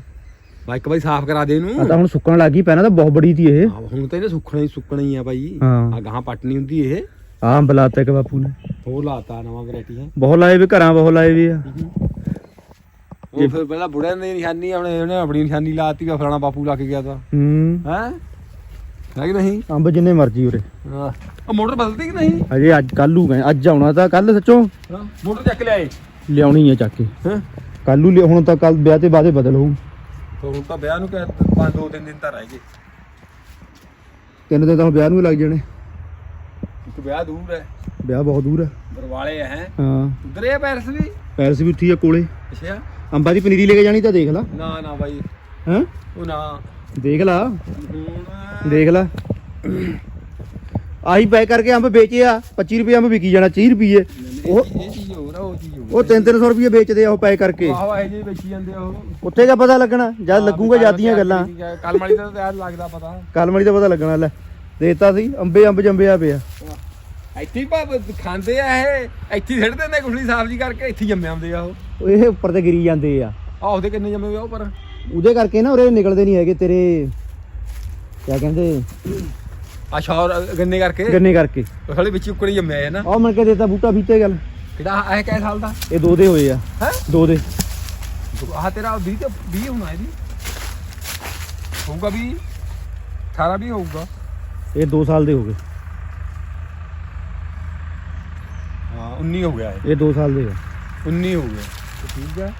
ਬਾ ਇੱਕ ਵਾਰੀ ਸਾਫ਼ ਕਰਾ ਦੇ ਆ ਇਹਨੂੰ ਤਾਂ ਹੁਣ ਸੁੱਕਣ ਲੱਗੀ ਪਹਿਲਾਂ ਤਾਂ ਬਹੁਤ ਬੜੀ ਸੀ ਇਹ। ਹਾਂ, ਹੁਣ ਤਾਂ ਇਹਨੇ ਸੁੱਕਣਾ ਹੀ ਸੁੱਕਣਾ ਹੀ ਆ ਬਾਈ। ਹਾਂ। ਆ ਗਾਹਾਂ ਪੱਟ ਨਹੀਂ ਹੁੰਦੀ ਇਹ। ਆ ਅੰਬ ਲਾਤਾ ਬਾਪੂ ਨੇ। ਹੋਰ ਲਾਤਾ ਨਵਾਂ ਵੈਰਾਈਟੀ ਹੈ। ਬਹੁਤ ਲਾਏ ਵੀ ਘਰਾਂ ਬਹੁਤ ਲਾਏ ਵੀ ਆ। ਉਹ ਫਿਰ ਪਹਿਲਾਂ ਬੁੜਿਆਂ ਦੀ ਨਿਸ਼ਾਨੀ ਆਪਣੇ ਉਹਨੇ ਆਪਣੀ ਨਿਸ਼ਾਨੀ ਲਾਤੀ ਵਾ ਫਲਾਣਾ ਬਾਪੂ ਲਾ ਕੇ ਗਿਆ ਤਾਂ। ਹੂੰ। ਹੈ? ਹੈ ਕਿ ਨਹੀਂ? ਅੰਬ ਜਿੰਨੇ ਮਰਜ਼ੀ ਉਰੇ। ਹਾਂ ਉਹ ਮੋਟਰ ਬਦਲਦੀ ਕਿ ਨਹੀਂ? ਅਜੇ ਅੱਜ ਕੱਲੂ ਗਏ ਅੱਜ ਆਉਣਾ ਤਾਂ ਕੱਲ ਸੱਚੋ। ਹਾਂ ਮੋਟਰ ਚੱਕ ਲਿਆਏ। ਲਿਆਉਣੀ ਆ ਚੱਕ ਕੇ। ਹਾਂ? ਕੱਲੂ ਲਿਆ ਹੁਣ ਤਾਂ ਕੱਲ ਵਿਆਹ ਤੇ ਬਾਅਦੇ ਬਦਲ ਹੋਊ। ਤਾਂ ਹੁਣ ਤਾਂ ਵਿਆਹ ਨੂੰ ਕਹਿ ਪੰਜ ਦੋ ਤਿੰਨ ਦਿਨ ਤਾਂ ਰਹਿ ਗਏ। ਤਿੰਨ ਦਿਨ ਤਾਂ ਹੁਣ ਵਿਆਹ ਨੂੰ ਲੱਗ ਜਾਣੇ। ਇੱਕ ਵਿਆਹ ਦੂਰ ਹੈ। ਵਿਆਹ ਬਹੁਤ ਦੂਰ ਆ ਬਰਵਾਲੇ ਹੈ ਹਾਂ? ਉਧਰ ਇਹ ਪੈਰਸ ਵੀ? ਪੈਰਸ ਵੀ ਉੱਥੀ ਆ ਕੋਲੇ। ਅੱਛਾ। ਅੰਬਾਂ ਦੀ ਪਨੀਰੀ ਲੈ ਕੇ ਜਾਣੀ ਤਾਂ ਦੇਖ ਲਾ। ਨਾ ਨਾ ਬਾਈ। ਹੈਂ? ਉਹ ਨਾ। ਦੇਖ ਲਾ। ਦੇਖ ਲਾ। ਆਹੀ ਪੈਕ ਕਰਕੇ ਅੰਬ ਵੇਚੇ ਆ 25 ਰੁਪਏ ਅੰਬ ਵਿਕੀ ਜਾਣਾ 30 ਰੁਪਏ। ਉਹ ਇਹ ਚੀਜ਼ ਹੋਰ ਆ ਉਹ ਚੀਜ਼ ਹੋਰ। ਉਹ 3-300 ਰੁਪਏ ਵੇਚਦੇ ਆ ਉਹ ਪੈਕ ਕਰਕੇ। ਆਹੋ ਇਹ ਜੀ ਵੇਚੀ ਜਾਂਦੇ ਆ ਉਹ। ਉੱਥੇ ਕਿਆ ਪਤਾ ਲੱਗਣਾ ਜਦ ਲੱਗੂਗਾ ਜਾਂਦੀਆਂ ਗੱਲਾਂ। ਕੱਲ ਮਾਲੀ ਦਾ ਤਾਂ ਲੱਗਦਾ ਪਤਾ। ਕਲਮੜੀ ਦਾ ਪਤਾ ਲੱਗਣਾ ਲੈ। ਦੇਤਾ ਸੀ ਅੰਬੇ ਅੰਬ ਜੰਬਿਆ ਪਿਆ। ਇੱਥੇ ਭਾਵੇਂ ਖਾਂਦੇ ਆ ਇਹ ਇੱਥੇ ਸਿੱਟਦੇ ਨੇ ਗੁਠਲੀ ਸਾਫ਼ ਜੀ ਕਰਕੇ ਇੱਥੇ ਜੰਮੇ ਆਉਂਦੇ ਆ ਉਹ। ਉਹ ਇਹ ਉੱਪਰ ਤੇ ਗਿਰੀ ਜਾਂਦੇ ਆ। ਆਹ ਉਹਦੇ ਕਿੰਨੇ ਜੰਮੇ ਹੋਏ ਆ ਉਹ ਪਰ ਉਹਦੇ ਕਰਕੇ ਨਾ ਉਰੇ ਨਿਕਲਦੇ ਨਹੀਂ ਹੈਗੇ ਤੇਰੇ ਕਿਆ ਕਹਿੰਦੇ? ਆ ਸ਼ੌਰ ਗੰਨੇ ਕਰਕੇ? ਗੰਨੇ ਕਰਕੇ। ਸਾਲੇ ਵਿੱਚ ਉੱਕੜੀ ਜੰਮੇ ਆ ਨਾ। ਆਹ ਮਨ ਕੇ ਦੇਤਾ ਬੂਟਾ ਬੀਤੇ ਗੱਲ। ਕਿਹੜਾ ਇਹ ਕਿਹ ਸਾਲ ਦਾ? ਇਹ ਦੋ ਦੇ ਹੋਏ ਆ। ਹੈ? ਦੋ ਦੇ। ਆਹ ਤੇਰਾ 20 ਤੇ 20 ਹੋਣਾ ਇਹਦੀ। ਹੋਊਗਾ ਵੀ 18 ਵੀ ਹੋਊਗਾ। ਇਹ 2 ਸਾਲ ਦੇ ਹੋ ਗਏ। ਹਾਂ 19 ਹੋ ਗਿਆ ਇਹ। 2 ਸਾਲ ਦੇ ਆ। ਇਹ 19 ਹੋ ਗਿਆ। ਤੇ ਠੀਕ ਹੈ।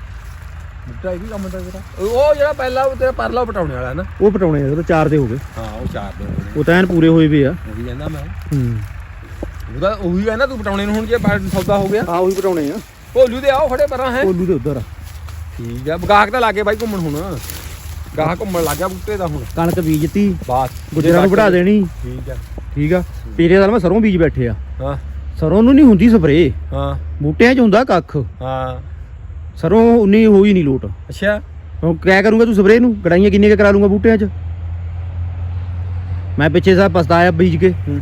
ਬੁੱਟਾ ਇਹ ਵੀ ਕੰਮ ਦਾ ਤੇਰਾ? ਉਹ ਉਹ ਜਿਹੜਾ ਪਹਿਲਾ ਉਹ ਤੇਰਾ ਪਰਲਾ ਪਟਾਉਣੇ ਵਾਲਾ ਹੈ ਨਾ। ਉਹ ਪਟਾਉਣੇ ਆ ਉਹ ਤਾਂ 4 ਦੇ ਹੋ ਗਏ। ਹਾਂ ਉਹ ਚਾਰ ਦੇ ਹੋਣੇ ਉਹ ਤਾਂ ਐਨ ਪੂਰੇ ਹੋਏ ਵੀ ਆ। ਉਹ ਵੀ ਕਹਿੰਦਾ ਮੈਂ। ਹੂੰ। ਉਹਦਾ ਉਹੀ ਹੈ ਨਾ ਤੂੰ ਪਟਾਉਣੇ ਨੂੰ ਹੁਣ ਜੇ ਬਾਹਰ ਸੌਦਾ ਹੋ ਗਿਆ। ਆ ਉਹੀ ਪਟਾਉਣੇ ਆ। ਭੋਲੂ ਦੇ ਆਓ ਖੜੇ ਪਰਾਂ ਹੈ। ਕੋਲੂ ਦੇ ਉਧਰ ਆ। ਠੀਕ ਹੈ ਗਾਹਕ ਤਾਂ ਲੱਗੇ ਬਾਈ ਘੁੰਮਣ ਹੁਣ। ਗਾਹਕ ਘੁੰਮਣ ਲੱਗ ਗਿਆ ਬੂਟੇ ਦਾ ਹੁਣ। ਕਣਕ ਬੀਜਤੀ ਬਾਸ। ਗੁਜਰਾਂ ਨੂੰ ਦੇਣੀ। ਠੀਕ ਹੈ ਠੀਕ ਆ। ਪਿਛਲੇ ਸਾਲ ਮੈਂ ਸਰੋਂ ਬੀਜ ਬੈਠੇ ਆ। ਹਾਂ। ਸਰੋਂ ਨੂੰ ਨਹੀਂ ਹੁੰਦੀ ਸਪਰੇ ਹਾਂ। ਬੂਟਿਆਂ 'ਚ ਹੁੰਦਾ ਕੱਖ। ਹਾਂ। ਸਰੋਂ ਉਨੀ ਹੋਈ ਨਹੀਂ ਲੋਟ। ਅੱਛਾ। ਹੁਣ ਕਿਆ ਕਰੂੰਗਾ ਤੂੰ ਸਪਰੇ ਨੂੰ? ਗੜਾਈਆਂ ਕਿੰਨੀਆਂ ਕੁ ਕਰਾ ਲੂੰਗਾ ਬੂਟਿਆਂ 'ਚ? ਮੈਂ ਪਿੱਛੇ ਸਾਲ ਪਛਤਾਇਆ ਬੀਜ ਕੇ। ਹੂੰ।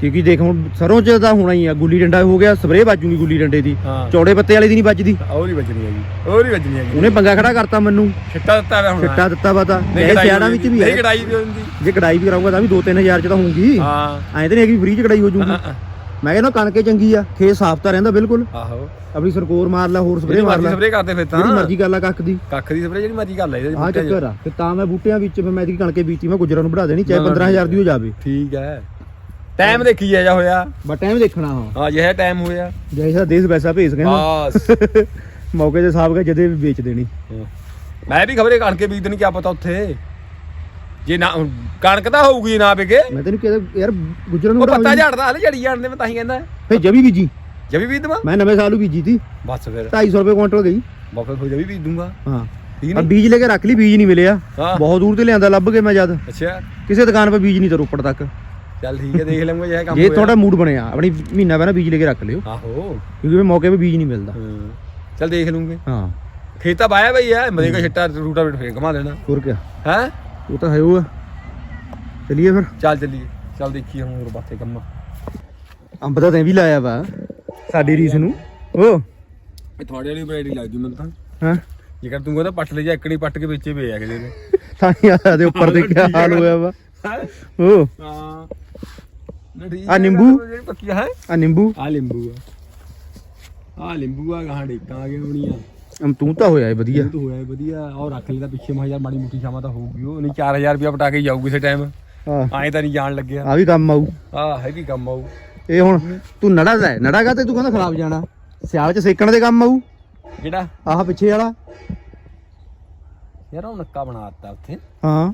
ਕਿਉਂਕਿ ਦੇਖ ਹੁਣ ਸਰੋਂ 'ਚ ਤਾਂ ਹੋਣਾ ਹੀ ਆ ਗੁੱਲੀ ਡੰਡਾ ਹੋ ਗਿਆ ਸਪਰੇ ਵੱਜੂਗੀ ਗੁੱਲੀ ਡੰਡੇ ਦੀ। ਹਾਂ। ਚੌੜੇ ਪੱਤੇ ਵਾਲੀ ਦੀ ਨਹੀਂ ਵੱਜਦੀ। ਉਹ ਨਹੀਂ ਵੱਜਣੀ ਹੈਗੀ ਉਹ ਨਹੀਂ ਵੱਜਣੀ ਹੈਗੀ। ਉਹਨੇ ਪੰਗਾ ਖੜਾ ਕਰਤਾ ਮੈਨੂੰ। ਛਿੱਟਾ ਦਿੱਤਾ ਵੇ ਹੁਣ। ਛਿੱਟਾ ਦਿੱਤਾ ਵਾ ਤਾਂ। ਇਹ ਸਿਆੜਾਂ ਵਿੱਚ ਵੀ ਨਹੀਂ ਹੈ ਕਢਾਈ ਵੀ ਹੁੰਦੀ। ਜੇ ਕਢਾਈ ਵੀ ਕਰਾਉਂਗਾ ਤਾਂ ਵੀ 2-3000 ਚ ਤਾਂ ਹੋਊਗੀ। ਹਾਂ। ਐਂ ਤਾਂ ਨਹੀਂ ਹੈਗੀ ਫ੍ਰੀ ਚ ਕਢਾਈ ਹੋ ਜੂਗੀ। ਮੈਂ ਕਹਿੰਦਾ ਕਣਕੇ ਚੰਗੀ ਆ ਖੇਤ ਸਾਫ਼ ਤਾਂ ਰਹਿੰਦਾ ਬਿਲਕੁਲ। ਆਹੋ। ਆਪਣੀ ਸਰਕੋਰ ਮਾਰ ਲੈ ਹੋਰ ਸਪਰੇ ਜਿਹੜੀ ਮਾਰ ਲੈ। ਸਪਰੇ ਕਰਦੇ ਫਿਰ ਤਾਂ। ਜਿਹੜੀ ਮਰਜ਼ੀ ਕਰ ਲੈ ਕੱਖ ਦੀ। ਕੱਖ ਦੀ ਸਪਰੇ ਜਿਹੜੀ ਮਰਜ਼ੀ ਕਰ ਲੈ ਇਹਦੇ। ਚੱਕਰ ਆ ਤੇ ਤਾਂ ਮੈਂ ਬੂਟਿਆਂ ਵਿੱਚ ਫਿਰ ਮੈਂ ਇਹਦੀ ਕਣਕੇ ਬੀਜੀ ਮੈਂ ਗੁਜਰਾਂ ਨੂੰ ਵਧਾ ਦੇਣੀ ਚਾਹੇ ਨਾ, ਨਾ, 15000 ਦੀ ਹੋ ਜਾਵੇ। ਠੀਕ ਹੈ। ਟਾਈਮ ਦੇਖੀ ਜਾ ਹੋਇਆ। ਬਟ ਟਾਈਮ ਦੇਖਣਾ ਹਾਂ। ਹਾਂ ਜੇ ਹੈ ਟਾਈਮ ਹੋਇਆ। ਜੈਸਾ ਦੇਸ਼ ਵੈਸਾ ਭੇਸ ਕਹਿੰਦਾ ਬਸ। ਮੌਕੇ ਦੇ ਹਿਸਾਬ ਕੇ ਜਦੇ ਵੀ ਵੇਚ ਦੇਣੀ। ਮੈਂ ਵੀ ਖਬਰੇ ਕਣਕੇ ਬੀਜ ਦੇਣੀ ਕੀ ਪਤਾ ਉੱਥੇ। ਜੇ ਨਾ ਕਣਕ ਤਾਂ ਹੋਊਗੀ ਨਾ ਵਿਕੇ। ਮੈਂ ਤੈਨੂੰ ਕਿਹਾ ਯਾਰ ਗੁਜਰਾਂ ਨੂੰ ਉਹ ਪੱਤਾ ਝਾੜਦਾ ਹਲੇ ਝੜੀ ਜਾਣਦੇ ਮੈਂ ਤਾਂ ਹੀ ਕਹਿੰਦਾ। ਫੇ ਜਵੀ ਬੀਜੀ। ਜਵੀ ਬੀਜ ਦਵਾਂ? ਮੈਂ ਨਵੇਂ ਸਾਲ ਨੂੰ ਬੀਜੀ ਤੀ। ਬਸ ਫਿਰ। 250 ਰੁਪਏ ਕੁਇੰਟਲ ਗਈ। ਬਾਪੇ ਫਿਰ ਜਵੀ ਬੀਜ ਦੂੰਗਾ। ਹਾਂ। ਆ ਬੀਜ ਲੈ ਕੇ ਰੱਖ ਲਈ ਬੀਜ ਨਹੀਂ ਮਿਲਿਆ। ਬਹੁਤ ਦੂਰ ਤੇ ਲਿਆਂਦਾ ਲੱਭ ਕੇ ਮੈਂ ਜਦ। ਅੱਛਾ। ਕਿਸੇ ਦੁਕਾਨ 'ਤੇ ਬੀਜ ਨਹੀਂ ਤਾਂ ਰੋਪੜ ਤੱਕ। ਚੱਲ ਠੀਕ ਹੈ ਦੇਖ ਲਵਾਂਗੇ ਜੇ ਇਹ ਕੰਮ ਜੇ। ਤੁਹਾਡਾ ਮੂਡ ਬਣਿਆ ਆਪਣੀ ਮਹੀਨਾ ਪਹਿਲਾਂ ਬੀਜ ਲੈ ਕੇ ਰੱਖ ਲਿਓ। ਆਹੋ। ਕਿਉਂਕਿ ਮੌਕੇ 'ਤੇ ਬੀਜ ਨਹੀਂ ਮਿਲਦਾ। ਹਾਂ। ਚੱਲ ਦੇਖ ਲੂੰਗੇ। ਹਾਂ। ਖੇਤਾ ਬਾਇਆ ਬਈ ਮਦੇ ਕੋ ਛਿੱਟਾ ਰੂਟਾ ਫੇਰ ਘਮਾ ਦੇਣਾ। ਹੋਰ ਕਿਆ? ਹੈ? ਉਹ ਤਾਂ ਹੈ ਉਹ ਆ। ਚਲਿਏ ਫਿਰ। ਚੱਲ ਚੱਲੀਏ। ਚੱਲ ਦੇਖੀਏ ਹੁਣ ਹੋਰ ਬਾਤੇ ਕੰਮ। ਅੰਬ ਤਾਂ ਤੈਂ ਵੀ ਲਾਇਆ ਵਾ ਸਾਡੀ ਰੀਸ ਨੂੰ। ਓ। ਇਹ ਤੁਹਾਡੇ ਵਾਲੀ ਵੈਰਾਈਟੀ ਲੱਗਦੀ ਮੈਨੂੰ ਤਾਂ। ਹਾਂ? ਜੇਕਰ ਤੂੰ ਕਹਿੰਦਾ ਪੱਟ ਲੈ ਜਾ ਇੱਕੜੀ ਪੱਟ ਕੇ ਵੇਚੇ ਵੇ ਆ ਕਿਸੇ ਨੇ। ਤਾਂ ਯਾਰ ਦੇ ਉੱਪਰ ਤੇ ਕੀ ਹਾਲ ਹੋਇਆ ਵਾ। ਓ। ਹਾਂ। ਹੈ, ਨਿੰਬੂ? ਪੱਕੀ ਹੈ? ਆ ਨਿੰਬੂ। ਆ ਲਿੰਬੂ ਆ। ਆ ਲਿੰਬੂ ਆ ਗਾਂ ਡੇਕਾਂ ਆ ਗਈਆਂ ਹੋਣੀਆਂ। ਅਮ ਤੂੰ ਤਾਂ ਹੋਇਆ ਏ ਵਧੀਆ। ਤਾਂ ਹੋਇਆ ਵਧੀਆ। ਉਹ ਰੱਖ ਲੈਦਾ ਪਿੱਛੇ ਮਾ ਯਾਰ ਮਾੜੀ ਮੁੱਟੀ ਛਾਵਾਂ ਤਾਂ ਹੋਊਗੀ। ਉਹ ਨਹੀਂ 4000 ਰੁਪਇਆ ਪਟਾ ਕੇ ਜਾਊ ਕਿਸੇ ਟਾਈਮ ਆ ਐਂ ਤਾਂ ਨਹੀਂ ਜਾਣ ਲੱਗਿਆ। ਆ ਵੀ ਕੰਮ ਆਊ। ਆ ਹੈਗੀ ਕੰਮ ਆਊ। ਇਹ ਹੁਣ ਤੂੰ ਨੜਾ ਲੈ। ਨੜਾਗਾ ਤੇ ਤੂੰ ਕਹਿੰਦਾ ਖਰਾਬ ਜਾਣਾ। ਸਿਆਲ 'ਚ ਸੇਕਣ ਦੇ ਕੰਮ ਆਊ। ਜਿਹੜਾ ਆਹ ਪਿੱਛੇ ਵਾਲਾ। ਯਾਰ ਉਹ ਨੱਕਾ ਬਣਾਤਾ ਉੱਥੇ। ਹਾਂ।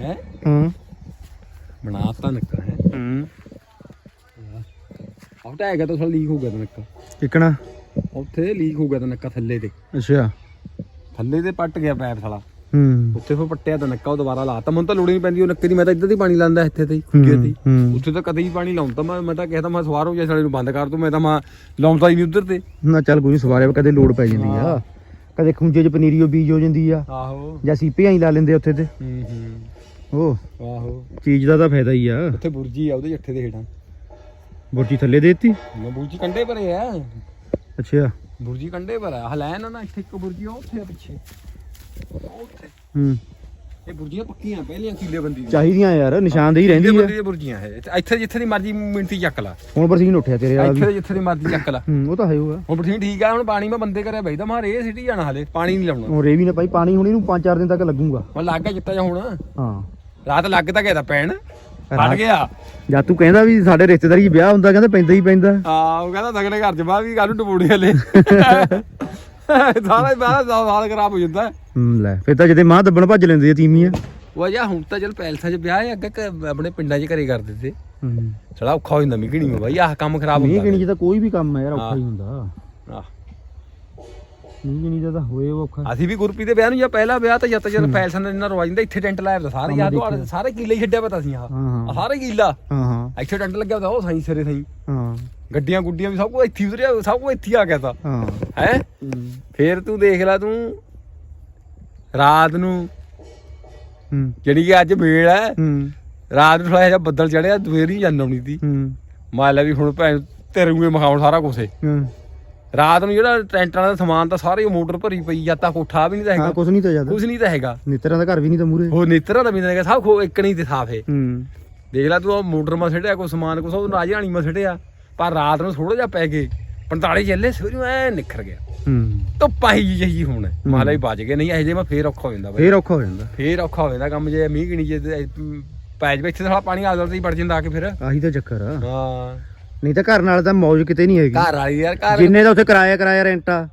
ਹੈ? ਹਾਂ। ਬਣਾਤਾ ਨੱਕਾ ਹੈ। ਹੂੰ। ਆਉਟਾ ਹੈਗਾ ਤਾਂ ਥੋੜਾ ਲੀਕ ਹੋ ਗਿਆ ਤਾਂ ਨੱਕਾ। ਕਿਕਣਾ ਉੱਥੇ ਲੀਕ ਹੋ ਗਿਆ ਤਾਂ ਨੱਕਾ ਥੱਲੇ ਤੇ। ਅੱਛਾ। ਥੱਲੇ ਤੇ ਪੱਟ ਗਿਆ ਪੈਪ ਸਾਲਾ। ਹੂੰ। ਉੱਥੇ ਫਿਰ ਪੱਟਿਆ ਤਾਂ ਨੱਕਾ ਉਹ ਦੁਬਾਰਾ ਲਾਤਾ ਮੈਨੂੰ ਤਾਂ ਲੋੜ ਨਹੀਂ ਪੈਂਦੀ ਉਹ ਨੱਕੇ ਦੀ ਮੈਂ ਤਾਂ ਇੱਧਰ ਦੀ ਪਾਣੀ ਲਾਉਂਦਾ ਇੱਥੇ ਤੇ ਹੀ, ਖੁੱਗੇ ਤੇ ਉੱਥੇ ਤਾਂ ਕਦੇ ਹੀ ਪਾਣੀ ਲਾਉਂਦਾ ਮੈਂ ਮੈਂ ਤਾਂ ਕਹਿੰਦਾ ਮੈਂ ਸਵਾਰ ਹੋ ਜਾ ਸਾਲੇ ਨੂੰ ਬੰਦ ਕਰ ਦੂੰ ਮੈਂ ਤਾਂ ਮੈਂ ਲਾਉਂਦਾ ਹੀ ਨਹੀਂ ਉੱਧਰ ਤੇ। ਨਾ ਚੱਲ ਕੋਈ ਨੀ ਸਵਾਰੇ ਕਦੇ ਲੋੜ ਪੈ ਜਾਂਦੀ ਆ। ਕਦੇ ਖੁੰਝੇ 'ਚ ਪਨੀਰੀ ਉਹ ਬੀਜ ਹੋ ਜਾਂਦੀ ਆ। ਆਹੋ। ਜਾਂ ਸੀਪੇ ਹੀ ਲਾ ਲੈਂਦੇ ਉੱਥੇ ਤੇ। ਹੂੰ ਹੂੰ। ਉਹ ਆਹੋ। ਚੀਜ਼ ਦਾ ਤਾਂ ਫਾਇਦਾ ਹੀ ਆ। ਉੱਥੇ ਬੁਰਜੀ ਆ ਉਹਦੇ ਜੱਠੇ ਦੇ ਹੇਠਾਂ। ਬੁਰਜੀ ਥੱਲੇ ਦੇਤੀ? ਮੈਂ ਬੁਰਜੀ ਕੰਡੇ ਭਰੇ ਆ। ਅੱਛਾ। ਬੁਰਜੀ ਕੰਡੇ ਪਰ ਆ। ਹਲੈਨ ਨਾ ਇੱਥੇ ਇੱਕ ਬੁਰਜੀ ਆ ਉੱਥੇ ਆ ਪਿੱਛੇ। ਉੱਥੇ। ਹੂੰ। ਇਹ ਬੁਰਜੀਆਂ ਪੱਕੀਆਂ ਪਹਿਲੀਆਂ ਕੀਲੇ ਬੰਦੀ ਦੀਆਂ। ਚਾਹੀਦੀਆਂ ਯਾਰ ਨਿਸ਼ਾਨਦੇਹੀ ਰਹਿੰਦੀ ਬੰਦੀ ਆ। ਦੀਆਂ ਬੁਰਜੀਆਂ ਇਹ। ਇੱਥੇ ਜਿੱਥੇ ਦੀ ਮਰਜ਼ੀ ਮਿੰਟੀ ਚੱਕ ਲਾ। ਹੁਣ ਬਰਸੀਨ ਉੱਠਿਆ ਤੇਰੇ ਵਾਲਾ ਇੱਥੇ ਵੀ। ਜਿੱਥੇ ਦੀ ਮਰਜ਼ੀ ਚੱਕ ਲਾ। ਹੂੰ ਉਹ ਤਾਂ ਹੈ ਹੋਗਾ ਹੁਣ ਬਠੀਨ ਠੀਕ ਆ ਹੁਣ ਪਾਣੀ ਮੈਂ ਬੰਦੇ ਕਰਿਆ ਬਈ ਤਾਂ ਮਾਰੇ ਇਹ ਸਿੱਟੀ ਜਾਣਾ ਹਲੇ ਪਾਣੀ ਨਹੀਂ ਲਾਉਣਾ। ਹੁਣ ਰੇ ਵੀ ਨਾ ਭਾਈ ਪਾਣੀ ਹੁਣ ਇਹਨੂੰ 5-4 ਦਿਨ ਤੱਕ ਲੱਗੂਗਾ। ਹੁਣ ਲੱਗ ਗਿਆ ਚਿੱਟਾ ਜਿਹਾ ਹੁਣ। ਹਾਂ। ਰਾਤ ਲੱਗ ਤਾਂ ਗਿਆ ਤਾਂ ਪੈਣ। ਰਾਤ- ਗਿਆ। ਜਾਂ ਤੂੰ ਕਹਿੰਦਾ ਵੀ ਸਾਡੇ ਰਿਸ਼ਤੇਦਾਰੀ 'ਚ ਵਿਆਹ ਹੁੰਦਾ ਕਹਿੰਦਾ ਪੈਂਦਾ ਹੀ ਪੈਂਦਾ। ਆ ਉਹ ਕਹਿੰਦਾ ਤਗੜੇ ਘਰ ਚ ਬਾਹਰ ਵੀ ਕੱਲ ਨੂੰ ਡਬੋੜੀ ਹਲੇ ਸਾਰਾ ਬਾਹਰ ਸਾਲ ਖਰਾਬ ਹੋ ਜਾਂਦਾ। ਹੂੰ ਲੈ ਫਿਰ ਤਾਂ ਜਦੇ ਮਾਂ ਦੱਬਣ ਭੱਜ ਲੈਂਦੇ ਆ ਤੀਮੀਆਂ ਉਹ ਜਾ ਹੁਣ ਤਾਂ ਚਲ ਪੈਲਸਾਂ 'ਚ ਵਿਆਹ ਹੈ ਅੱਗੇ ਆਪਣੇ ਪਿੰਡਾਂ 'ਚ ਘਰੇ ਕਰ ਦਿੰਦੇ। ਹੂੰ। ਚਲਾ ਔਖਾ ਹੋ ਜਾਂਦਾ ਮਿਕਣੀ ਨੂੰ ਬਾਈ ਆਹ ਕੰਮ ਖਰਾਬ ਨਹੀਂ ਹੁੰਦਾ। ਗਿਣੀ ਚ ਤਾਂ ਕੋਈ ਵੀ ਕੰਮ ਹੈ ਯਾਰ ਔਖਾ ਹਾਂ। ਹੀ। ਹੁੰਦਾ। ਨਹੀਂ ਗਿਣੀ ਦਾ ਤਾਂ ਹੋਏ ਉਹ ਔਖਾ। ਅਸੀਂ ਵੀ ਗੁਰਪੀ ਦੇ ਵਿਆਹ ਨੂੰ ਜਾਂ ਪਹਿਲਾ ਵਿਆਹ ਤਾਂ ਜਦ ਜਦ ਪੈਲਸਾਂ ਨੇ ਇੰਨਾ ਰਵਾ ਜਾਂਦਾ ਇੱਥੇ ਟੈਂਟ ਲਾਇਆ ਹੁੰਦਾ ਸਾਰੇ ਯਾਰ ਦੁਆਲੇ ਸਾਰੇ ਕੀਲੇ ਹੀ ਛੱਡਿਆ ਪਤਾ ਸੀ ਆਹ। ਹਾਂ ਆਹ ਸਾਰੇ ਕੀਲਾ। ਹਾਂ ਹਾਂ। ਇੱਥੇ ਟੈਂਟ ਲੱਗਿਆ ਹੁੰਦਾ ਉਹ ਸਾਈ ਸਿਰੇ ਸਾਈ। ਹਾਂ। ਗੱਡੀਆਂ ਗੁੱਡੀਆਂ ਵੀ ਸਭ ਕੁਝ ਇੱਥੇ ਹੀ ਉਤਰਿਆ ਸਭ ਕੁਝ ਇੱਥੇ ਹੀ ਆ ਗਿਆ ਤਾਂ। ਹਾਂ। ਹੈ? ਹੂੰ। ਫੇਰ ਤੂੰ ਦੇਖ ਲੈ ਤੂੰ ਰਾਤ ਨੂੰ ਹੂੰ। ਜਿਹੜੀ ਕਿ ਅੱਜ ਮੇਲ ਹੈ ਹੂੰ। ਰਾਤ ਨੂੰ ਥੋੜਾ ਜਿਹਾ ਬੱਦਲ ਚੜਿਆ ਦਵੇਰ ਹੀ ਜਾਣ ਆਉਣੀ ਸੀ ਹੂੰ। ਮੈਂ ਲੈ ਵੀ ਹੁਣ ਭੈਣ ਤੇਰੇ ਨੂੰ ਮਖਾਉਣ ਸਾਰਾ ਕੁਛ ਏ। ਹੂੰ। ਰਾਤ ਨੂੰ ਜਿਹੜਾ ਟੈਂਟਾਂ ਦਾ ਸਮਾਨ ਤਾਂ ਸਾਰੇ ਮੋਟਰ ਭਰੀ ਪਈ ਜਾਂ ਤਾਂ ਕੋਠਾ ਵੀ ਨਹੀਂ ਤਾਂ ਹਾਂ ਕੁਛ ਨਹੀਂ ਤਾਂ ਜ਼ਿਆਦਾ। ਕੁਝ ਨਹੀਂ ਤਾਂ ਹੈਗਾ। ਨਿੱਤਰਾਂ ਦਾ ਘਰ ਵੀ ਨਹੀਂ ਤਾਂ ਮੂਰੇ ਉਹ ਨੇਤਰਾ ਦਾ ਵੀ ਨਹੀਂ ਹੈਗਾ ਸਭ ਖੋ ਇੱਕ ਨਹੀਂ ਤੇ ਸਾਫ਼ ਹੈ। ਹੂੰ। ਦੇਖ ਲੈ ਤੂੰ ਉਹ ਮੋਟਰ ਮਾ ਛੱਡਿਆ ਕੋਈ ਸਮਾਨ ਕੁਛ ਉਹ ਰਾਜ ਹਾਣੀ ਮਾ ਛੱਡਿਆ ਪਰ ਰਾਤ ਨੂੰ ਥੋੜਾ ਜਿਹਾ ਪੈ ਗਏ 45 ਚੱਲੇ ਸਵੇਰ ਐ ਨਿਖਰ ਗਿਆ। ਹੂੰ। ਧੁੱਪਾਂ ਹੀ ਜਿਹੀ ਹੁਣ। ਮਾਲਾ ਹੀ ਬਚ ਗਏ ਨਹੀਂ ਇਹ ਜੇ ਮੈਂ ਫੇਰ ਔਖਾ ਹੋ ਜਾਂਦਾ ਬਾਈ। ਫੇਰ ਔਖਾ ਹੋ ਜਾਂਦਾ। ਫੇਰ ਔਖਾ ਹੋ ਜਾਂਦਾ ਕੰਮ ਜੇ ਮੀਂਹ ਕਿਣੀ ਜੇ ਤੇ ਪੈ ਜਾਵੇ ਇੱਥੇ ਸਾਲਾ ਪਾਣੀ ਆ ਜਾਂਦਾ ਹੀ ਵੜ ਜਾਂਦਾ ਆ ਕੇ ਫਿਰ। ਆਹੀ ਤਾਂ ਚੱਕਰ ਆ। ਹਾਂ। ਨਹੀਂ ਤਾਂ ਘਰ ਨਾਲ ਤਾਂ ਮੌਜ ਕਿਤੇ ਨਹੀਂ ਹੈਗੀ ਘਰ ਵਾਲੀ ਯਾਰ ਘਰ ਜਿੰਨੇ ਦਾ ਉੱਥੇ ਕਿਰਾਇਆ ਕਿਰਾਇਆ ਰੈਂਟ ਆ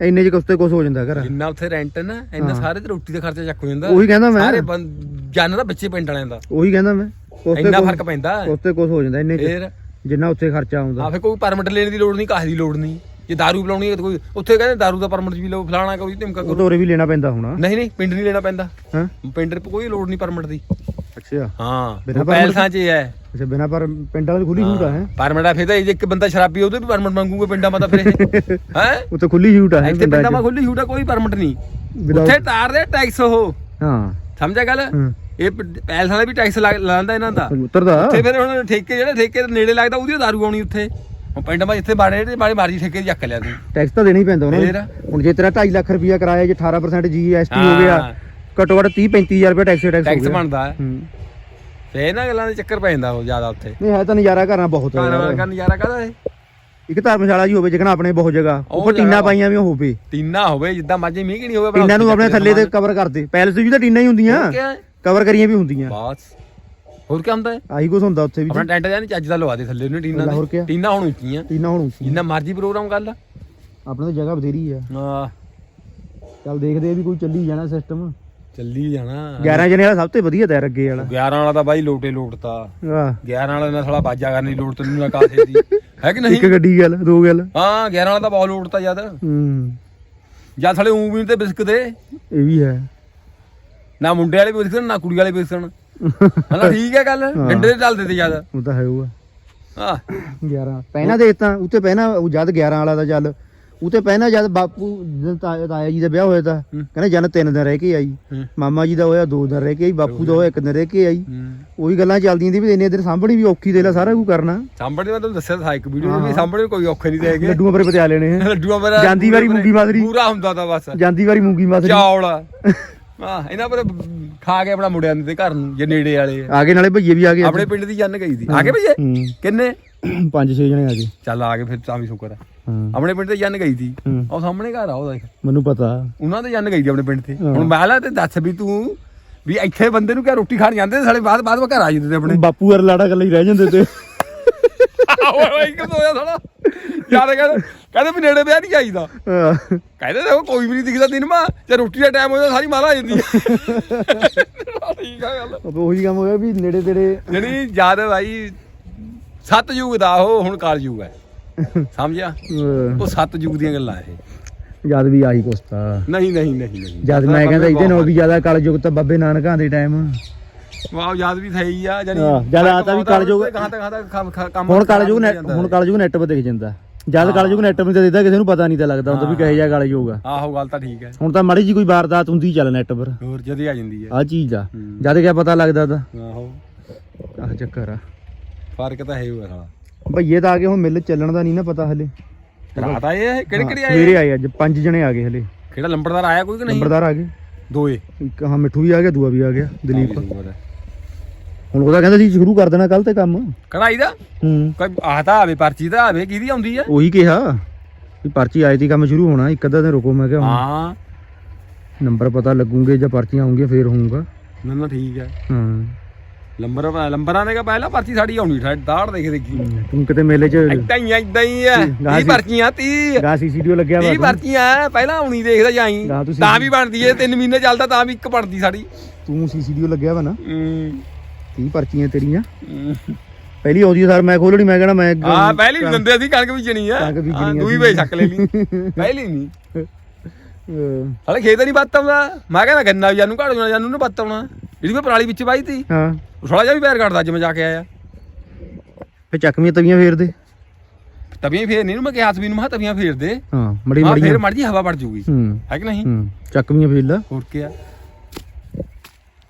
ਇੰਨੇ ਚ ਕੁਛ ਤੇ ਕੁਛ ਹੋ ਜਾਂਦਾ ਘਰ ਜਿੰਨਾ ਉੱਥੇ ਰੈਂਟ ਨਾ ਇੰਨਾ ਸਾਰੇ ਤੇ ਰੋਟੀ ਦਾ ਖਰਚਾ ਚੱਕ ਹੋ ਜਾਂਦਾ ਉਹੀ ਕਹਿੰਦਾ ਮੈਂ ਸਾਰੇ ਬੰ- ਜਨ ਦਾ ਬੱਚੇ ਪਿੰਡ ਵਾਲਿਆਂ ਦਾ ਉਹੀ ਕਹਿੰਦਾ ਮੈਂ ਕੁਛ ਤੇ ਇੰਨਾ ਕੁਛ- ਫਰਕ ਪੈਂਦਾ ਕੁਛ ਤੇ ਕੁਛ ਹੋ ਜਾਂਦਾ ਇੰਨੇ ਚ ਫੇਰ ਜਿੰਨਾ ਉੱਥੇ ਖਰਚਾ ਆਉਂਦਾ ਆ ਫੇ ਕੋਈ ਪਰਮਿਟ ਲੈਣ ਦੀ ਲੋੜ ਨਹੀਂ ਕਾਹਦੀ ਦੀ ਲੋੜ ਨਹੀਂ ਜੇ दारू ਪਿਲਾਉਣੀ ਹੈ ਤਾਂ ਕੋਈ ਉੱਥੇ ਕਹਿੰਦੇ दारू ਦਾ ਪਰਮਿਟ ਵੀ ਲਓ ਫਲਾਣਾ ਕੋਈ ਧਮਕਾ ਉਹ ਕਰੋ ਤਾਂ ਉਰੇ ਵੀ ਲੈਣਾ ਪੈਂਦਾ ਹੋਣਾ ਨਹੀਂ ਨਹੀਂ ਪਿੰਡ ਨਹੀਂ ਲੈਣਾ ਪੈਂਦਾ ਹਾਂ ਪਿੰਡ 'ਚ ਕੋਈ ਲੋੜ ਨਹੀਂ ਪਰਮਿਟ ਦੀ ਅੱਛਾ। ਹਾਂ ਬਿਨਾਂ ਉਹ ਪੈਲਸਾਂ 'ਚ ਹੀ ਹੈ। ਅੱਛਾ ਬਿਨਾ ਪਰ ਪਿੰਡ ਵਾਲੇ ਦੀ ਖੁੱਲੀ ਆ ਹੈ? ਪਰਮਿਟ ਆ ਫੇ ਤਾਂ ਇੱਕ ਬੰਦਾ ਸ਼ਰਾਬੀ ਉਹਦੇ ਵੀ ਪਰਮਿਟ ਮੰਗੂਗੇ ਪਿੰਡਾਂ ਮਾ ਤਾਂ ਫਿਰ ਇਹ। ਹੈ? ਉੱਥੇ ਖੁੱਲੀ ਆ ਹੈ ਇੱਥੇ ਪਿੰਡਾਂ ਮਾ ਖੁੱਲੀ ਛੂਟ ਕੋਈ ਪਰਮਿਟ ਨਹੀਂ। Without- ਉੱਥੇ ਤਾਰ ਦੇ ਟੈਕਸ ਉਹ। ਹਾਂ। ਸਮਝਿਆ ਗੱਲ? ਇਹ ਪ- ਪੈਲਸਾਂ ਦਾ ਵੀ ਟੈਕਸ ਲਾਉਂਦਾ ਇਹਨਾਂ ਦਾ। ਉਤਰਦਾ। ਉੱਥੇ ਫਿਰ ਹੁਣ ਠੇਕੇ ਜਿਹੜੇ ਠੇਕੇ ਦੇ ਨੇੜੇ ਲੱਗਦਾ ਉਹਦੀ ਦਾਰੂ ਆਉਣੀ ਉੱਥੇ। ਹੁਣ ਪਿੰਡ ਮਾ ਜਿੱਥੇ ਬਾੜੇ ਤੇ ਮਾੜੀ ਮਾਰਜੀ ਠੇਕੇ ਦੀ ਚੱਕ ਲਿਆ ਤੂੰ। ਟੈਕਸ ਤਾਂ ਦੇਣਾ ਹੀ ਪੈਂਦਾ ਉਹਨਾਂ ਫੇਰ? ਨੂੰ ਹੁਣ ਜੇ ਤੇਰਾ 2.5 ਲੱਖ ਰੁਪਇਆ ਕਿਰਾਇਆ ਜੇ 18% ਜੀਐਸਟੀ ਹੋ ਗਿਆ। ਘੱਟੋ ਘੱਟ 30 35000 ਰੁਪਏ ਟੈਕਸ ਟੈਕਸ ਟੈਕਸ ਬਣਦਾ ਹੈ। ਹੂੰ। ਤੇ ਇਹਨਾਂ ਗੱਲਾਂ ਦੇ ਚੱਕਰ ਪੈ ਜਾਂਦਾ ਉਹ ਜ਼ਿਆਦਾ ਉੱਥੇ। ਨਹੀਂ ਹੈ ਤਾਂ ਨਜ਼ਾਰਾ ਘਰਾਂ ਬਹੁਤ ਆ ਘਰ ਯਾਰ। ਵਰਗਾ ਨਜ਼ਾਰਾ ਕਾਹਦਾ ਇਹ? ਇੱਕ ਧਰਮਸ਼ਾਲਾ ਜੀ ਹੋਵੇ ਜਿਕਣਾ ਆਪਣੇ ਬਹੁਤ ਜਗ੍ਹਾ। ਉਹ ਉੱਪਰ ਟੀਨਾ। ਪਾਈਆਂ ਵੀ ਹੋਵੇ। ਟੀਨਾ ਹੋਵੇ ਜਿੱਦਾਂ ਮਰਜ਼ੀ ਮੀਂਹ ਕਿ ਨਹੀਂ ਹੋਵੇ ਟੀਨਾਂ ਨੂੰ ਆਪਣੇ ਥੱਲੇ ਤੇ ਕਵਰ ਕਰਦੇ। ਪੈਲਸ ਵੀ ਤਾਂ ਟੀਨਾਂ ਹੀ ਹੁੰਦੀਆਂ। ਕਵਰ ਕਰੀਆਂ ਵੀ ਹੁੰਦੀਆਂ। ਬਸ। ਹੋਰ ਕੀ ਹੁੰਦਾ ਹੈ ਆਹੀ ਕੁਝ ਹੁੰਦਾ ਉੱਥੇ ਵੀ। ਆਪਣਾ ਟੈਂਟ ਜਾਂ ਨਹੀਂ ਚੱਜ ਦਾ ਲਵਾ ਦੇ ਥੱਲੇ ਉਹਨੇ ਟੀਨਾ ਹੋਰ ਕਿਆ? ਟੀਨਾ ਹੁਣ ਉੱਚੀਆਂ ਟੀਨਾ ਹੁਣ ਉੱਚੀ ਜਿੰਨਾ ਮਰਜ਼ੀ ਪ੍ਰੋਗਰਾਮ ਕਰ ਲਾ। ਆਪਣੇ ਤਾਂ ਜਗ੍ਹਾ ਬਥੇਰੀ ਆ। ਆ ਚੱਲ ਦੇਖਦੇ ਆ ਵੀ ਕੋਈ ਚੱਲੀ ਜਾਣਾ ਸਿਸਟਮ ਚੱਲੀ ਜਾਣਾ। 11 ਜਣੇ ਵਾਲਾ ਸਭ ਤੋਂ ਵਧੀਆ ਤਿਆਰ ਅੱਗੇ ਵਾਲਾ। 11 ਵਾਲਾ ਤਾਂ ਬਾਈ ਲੋਟੇ ਲੋਟਤਾ। ਆਹ 11 ਵਾਲਾ ਨਾਲ ਸਾਲਾ ਬਾਜਾ ਕਰਨ ਦੀ ਲੋੜ ਤੈਨੂੰ ਨਾ ਕਾਸੇ ਦੀ ਹੈ ਕਿ ਨਹੀਂ? ਇੱਕ ਗੱਡੀ ਗੱਲ ਦੋ ਗੱਲ। ਹਾਂ 11 ਵਾਲਾ ਤਾਂ ਬਹੁਤ ਲੋਟਤਾ ਜਦ। ਹੂੰ। ਜਾਂ ਸਾਲੇ ਊਂ ਵੀ ਤੇ ਬਿਸਕ ਦੇ। ਇਹ ਵੀ ਹੈ। ਨਾ ਮੁੰਡੇ ਵਾਲੇ ਵੀ ਬਿਸਕਣ ਨਾ ਕੁੜੀ ਵਾਲੇ ਬਿਸਕਣ। ਹਨਾ ਠੀਕ ਹੈ ਗੱਲ। ਡੰਡੇ ਤੇ ਚੱਲਦੇ ਤੇ ਜਦ। ਉਹ ਤਾਂ ਹੈ ਉਹ ਆ। ਆ 11 ਪਹਿਨਾ ਦੇਖ ਤਾਂ ਉੱਤੇ ਪਹਿਨਾ ਜਦ 11 ਵਾਲਾ ਦਾ ਚੱਲ ਉੱਤੇ ਪਹਿਨਾ ਜਦ ਬਾਪੂ ਜਦੋਂ ਤਾ- ਤਾਇਆ ਜੀ ਦਾ ਵਿਆਹ ਹੋਇਆ ਤਾਂ ਹੂੰ। ਕਹਿੰਦੇ ਜਨ ਤਿੰਨ ਦਿਨ ਰਹਿ ਕੇ ਆਈ। ਹੂੰ। ਮਾਮਾ ਜੀ ਦਾ ਹੋਇਆ ਦੋ ਦਿਨ ਰਹਿ ਕੇ ਆਈ ਬਾਪੂ ਦਾ ਹੋਇਆ ਇੱਕ ਦਿਨ ਰਹਿ ਕੇ ਆਈ। ਹੂੰ। ਉਹੀ ਗੱਲਾਂ ਚੱਲਦੀਆਂ ਦੀ ਵੀ ਇੰਨੇ ਦਿਨ ਸਾਂਭਣੀ ਵੀ ਔਖੀ ਦੇ ਲਾ ਸਾਰਾ ਕੁਝ ਕਰਨਾ। ਸਾਂਭਣੇ ਮੈਂ ਤੁਹਾਨੂੰ ਦੱਸਿਆ ਤਾਂ ਇੱਕ ਵੀਡੀਓ ਵੀ ਸਾਂਭਣੇ ਕੋਈ ਔਖੇ ਨਹੀਂ ਦੇਗੇ ਲੱਡੂਆਂ ਪਰ ਪਤਿਆ ਲੈਣੇ ਲੱਡੂਆਂ ਮੇਰਾ ਜਾਂਦੀ ਵਾਰੀ ਮੂੰਗੀ ਮਾਦਰੀ। ਪੂਰਾ ਹੁੰਦਾ ਤਾਂ ਬਸ। ਜਾਂਦੀ ਵਾਰੀ ਮੂੰਗੀ ਮਾਸਰੀ। ਚੌਲ। ਹਾਂ ਇਹਨਾਂ ਪਰ ਖਾ ਕੇ ਆਪਣਾ ਮੁੰਡਿਆਂ ਦੇ ਘਰ ਨੂੰ ਜੇ ਨੇੜੇ ਵਾਲੇ ਆ। ਆਗੇ ਨਾਲੇ ਭਈਏ ਵੀ ਆ ਗਏ ਆਪਣੇ ਪਿੰਡ ਦੀ ਜੰਨ ਗਈ ਸੀ ਆ ਗਏ ਭਈਏ? ਹੂੰ। ਕਿੰਨੇ? ਪੰਜ ਛੇ ਜਣੇ ਆ ਗਏ। ਚੱਲ ਆ ਗਏ ਫਿਰ ਤਾਂ ਵੀ ਸ਼ੁਕਰ ਆ। ਹਾਂ। ਆਪਣੇ ਪਿੰਡ ਤੇ ਜੰਨ ਗਈ ਸੀ। ਹੂੰ। ਉਹ ਸਾਹਮਣੇ ਘਰ ਆ ਉਹ ਦੇਖ ਮੈਨੂੰ ਪਤਾ। ਉਹਨਾਂ ਦੇ ਜੰਨ ਗਈ ਸੀ ਆਪਣੇ ਪਿੰਡ ਤੇ। ਹਾਂ। ਹੁਣ ਮੈਂ ਲਾ ਤੇ ਦੱਸ ਵੀ ਤੂੰ ਵੀ ਇੱਥੇ ਬੰਦੇ ਨੂੰ ਕਿਆ ਰੋਟੀ ਖਾਣ ਜਾਂਦੇ ਸਾਲੇ ਬਾਅਦ ਬਾਅਦ ਵਿੱਚ ਘਰ ਆ ਜਾਂਦੇ ਤੇ ਆਪਣੇ। ਬਾਪੂ ਵਰ ਲਾੜਾ ਕੱਲੇ ਹੀ ਰਹਿ ਜਾਂਦੇ ਤੇ। ਓਏ ਇੱਕ ਹੋਇਆ ਸਾਲਾ। ਯਾਰ ਕਹਿੰਦੇ ਕਹਿੰਦੇ ਵੀ ਨੇੜੇ ਵਿਆਹ ਨਹੀਂ ਹਾਂ। ਕਹਿੰਦੇ ਦੇਖੋ ਕੋਈ ਵੀ ਨਹੀਂ ਦਿਖਦਾ ਦਿਨ ਮਾ। ਜੇ ਰੋਟੀ ਦਾ ਟਾਈਮ ਹੋ ਜਾਂਦਾ ਸਾਰੀ ਮਾਲਾ ਆ ਜਾਂਦੀ ਹੈ ਠੀਕ ਆ ਗੱਲ। ਅਬ ਉਹੀ ਕੰਮ ਹੋਇਆ ਵੀ ਨੇੜੇ ਤੇੜੇ ਜਿਹੜੀ ਹੈ ਭਾਈ ਸੱਤ ਯੁਗ ਦਾ ਉਹ ਹੁਣ ਕਾਲ ਯੁਗ ਹੈ। ਸਮਝਿਆ? ਉਹ ਸੱਤ ਯੁਗ ਦੀਆਂ ਗੱਲਾਂ ਇਹ। ਜਦ ਵੀ ਆਹੀ ਕੁਸਤਾ ਨਹੀਂ ਨਹੀਂ ਨਹੀਂ ਨਹੀਂ। ਜਦ ਮੈਂ ਕਹਿੰਦਾ ਇਹਦੇ ਨਾਲ ਵੀ ਜ਼ਿਆਦਾ ਕਲਯੁਗ ਤਾਂ ਬਾਬੇ ਨਾਨਕਾਂ ਦੇ ਟਾਈਮ ਵਾਹ ਯਾਦ ਵੀ ਸਹੀ ਆ ਜਾਨੀ ਜਦ ਆ ਤਾਂ ਵੀ ਕਲਯੁਗ- ਕਹਾਂ ਤੱਕ ਕੰਮ ਹੁਣ ਕਲਯੁਗ ਹੁਣ ਕਲਯੁਗ ਨੈਟ 'ਤੇ ਦਿਖ ਜਾਂਦਾ। ਜਦ ਕਲਯੁਗ ਨੈਟ 'ਤੇ ਦਿਖਦਾ ਕਿਸੇ ਨੂੰ ਪਤਾ ਨਹੀਂ ਤਾਂ ਲੱਗਦਾ ਹੁੰਦਾ ਵੀ ਕਹੇ ਜਾ ਕਲਯੁਗ ਆ। ਆਹੋ ਗੱਲ ਤਾਂ ਠੀਕ ਹੈ। ਹੁਣ ਤਾਂ ਮਾੜੀ ਜੀ ਕੋਈ ਵਾਰਦਾਤ ਹੁੰਦੀ ਚੱਲ ਨੈਟ ਪਰ ਹੋਰ ਜਦੀ ਆ ਜਾਂਦੀ ਹੈ। ਆ ਚੀਜ਼ ਆ। ਜਦ ਕਿਆ ਪਤਾ ਲੱਗਦਾ ਤਾਂ। ਆਹੋ। ਆਹ ਚੱਕਰ ਆ। ਫ਼ਰਕ ਤਾਂ ਹੈ ਹੋਇਆ ਸਾਲਾ। ਭਈਏ ਤਾਂ ਆ ਕੇ ਹੁਣ ਮਿਲ ਚੱਲਣ ਦਾ ਨਹੀਂ ਨਾ ਪਤਾ ਹਲੇ। ਰਾਤ ਆਏ ਇਹ? ਕਿਹੜੇ ਕਿਹੜੇ ਆਏ ਸਵੇਰੇ ਆਏ ਅੱਜ ਪੰਜ ਜਣੇ ਆ ਗਏ ਹਲੇ। ਕਿਹੜਾ ਲੰਬੜਦਾਰ ਆਇਆ ਕੋਈ ਕਿ ਨਹੀਂ? ਨੰਬਰਦਾਰ ਆ ਗਏ। ਦੋਏ। ਇੱਕ ਹਾਂ ਮਿੱਠੂ ਵੀ ਆ ਗਿਆ ਦੂਆ ਵੀ ਆ ਗਿਆ ਦਲੀਪ। ਹੁਣ ਉਹਦਾ ਕਹਿੰਦਾ ਸੀ ਸ਼ੁਰੂ ਕਰ ਦੇਣਾ ਕੱਲ ਤੇ ਕੰਮ। ਕਢਾਈ ਦਾ? ਹੂੰ। ਕੋਈ ਆਹ ਤਾਂ ਆਵੇ ਪਰਚੀ ਤਾਂ ਆਵੇ ਕਿਹਦੀ ਆਉਂਦੀ ਆ? ਉਹੀ ਕਿਹਾ ਵੀ ਪਰਚੀ ਆਏ ਦੀ ਕੰਮ ਸ਼ੁਰੂ ਹੋਣਾ ਇੱਕ ਅੱਧਾ ਦਿਨ ਰੁਕੋ ਮੈਂ ਕਿਹਾ ਹੁਣ। ਹਾਂ। ਨੰਬਰ ਪਤਾ ਲੱਗੂਗੇ ਜਾਂ ਪਰਚੀਆਂ ਆਉਂਗੀਆਂ ਫੇਰ ਹੋਊਗਾ। ਨਾ ਨਾ ਠੀਕ ਹੈ ਹਾਂ। ਲੰਬਰ ਲੰਬਰਾਂ ਨੇ ਕਾ ਪਹਿਲਾਂ ਪਰਚੀ ਸਾਡੀ ਆਉਣੀ ਦਾੜ ਦੇਖ ਦੇਖੀ। ਤੂੰ ਕਿਤੇ ਮੇਲੇ 'ਚ ਇਦਾਂ ਹੀ ਇਦਾਂ ਹੀ ਆ। ਗਾਹ 30 ਸੀ। ਪਰਚੀਆਂ 30 ਗਾ ਸੀਸੀਟੀਓ ਲੱਗਿਆ ਵਾ 30 ਪਰਚੀਆਂ ਪਹਿਲਾਂ ਆਉਣੀ ਦੇਖਦਾ ਜਾਈ। ਗਾਹ ਤੁਸੀਂ- ਤਾਂ ਵੀ ਬਣਦੀ ਏ 3 ਮਹੀਨੇ ਚੱਲਦਾ ਤਾਂ ਵੀ ਇੱਕ ਬਣਦੀ ਸਾਡੀ। ਤੂੰ ਸੀਸੀਟੀਓ ਲੱਗਿਆ ਵਾ ਨਾ। ਹੂੰ। 30 ਪਰਚੀਆਂ ਤੇਰੀਆਂ। ਪਹਿਲੀ ਆਉਂਦੀ ਸਰ ਮੈਂ ਖੋਲਣੀ ਮੈਂ ਕਹਿਣਾ ਮੈਂ ਹਾਂ ਪਹਿਲੀ ਵੀ ਦਿੰਦੇ ਅਸੀਂ ਕਣਕ ਬੀਜਣੀ ਆ। ਕਣਕ ਬੀਜਣੀ ਹਾਂ, ਆ ਅਸੀਂ। ਵੇ ਛੱਕ ਲੈ ਲਈ। ਪਹਿਲੀ ਨਹੀਂ ਅਹ, ਹਲੇ ਖੇਤ ਨਹੀਂ ਬੱਤ ਆਉਂਦਾ। ਮੈਂ ਕਹਿੰਦਾ ਗੰਨਾ ਵੀ ਜਾਨੂੰ ਘੜ ਜਾਣਾ ਜਾਨੂੰ ਨੂੰ ਬੱਤ ਆਉਣਾ। ਜਿਹੜੀ ਮੈਂ ਪਰਾਲੀ ਵਿੱਚ ਵਾਈ ਤੀ? ਹਾਂ। ਥੋੜਾ ਜਿਹਾ ਵੀ ਪੈਰ ਕੱਢਦਾ ਅੱਜ ਮੈਂ ਜਾ ਕੇ ਆਇਆ। ਫੇ ਚੱਕਵੀਆਂ ਤਵੀਆਂ ਫੇਰ ਦੇ। ਤਵੀਆਂ ਫੇਰ ਨਹੀਂ ਨੂੰ ਮੈਂ ਕਿਹਾ ਵੀ ਨੂੰ ਮੈਂ ਤਵੀਆਂ ਫੇਰ ਦੇ। ਹਾਂ ਮੜੀ ਮੜੀ ਫੇਰ ਮੜ ਜੀ ਹਵਾ ਵੜ ਜੂਗੀ। ਹੂੰ। ਕਿ ਨਹੀਂ? ਚੱਕਵੀਆਂ ਫੇਰ ਲਾ। ਹੋਰ ਕੀ ਆ?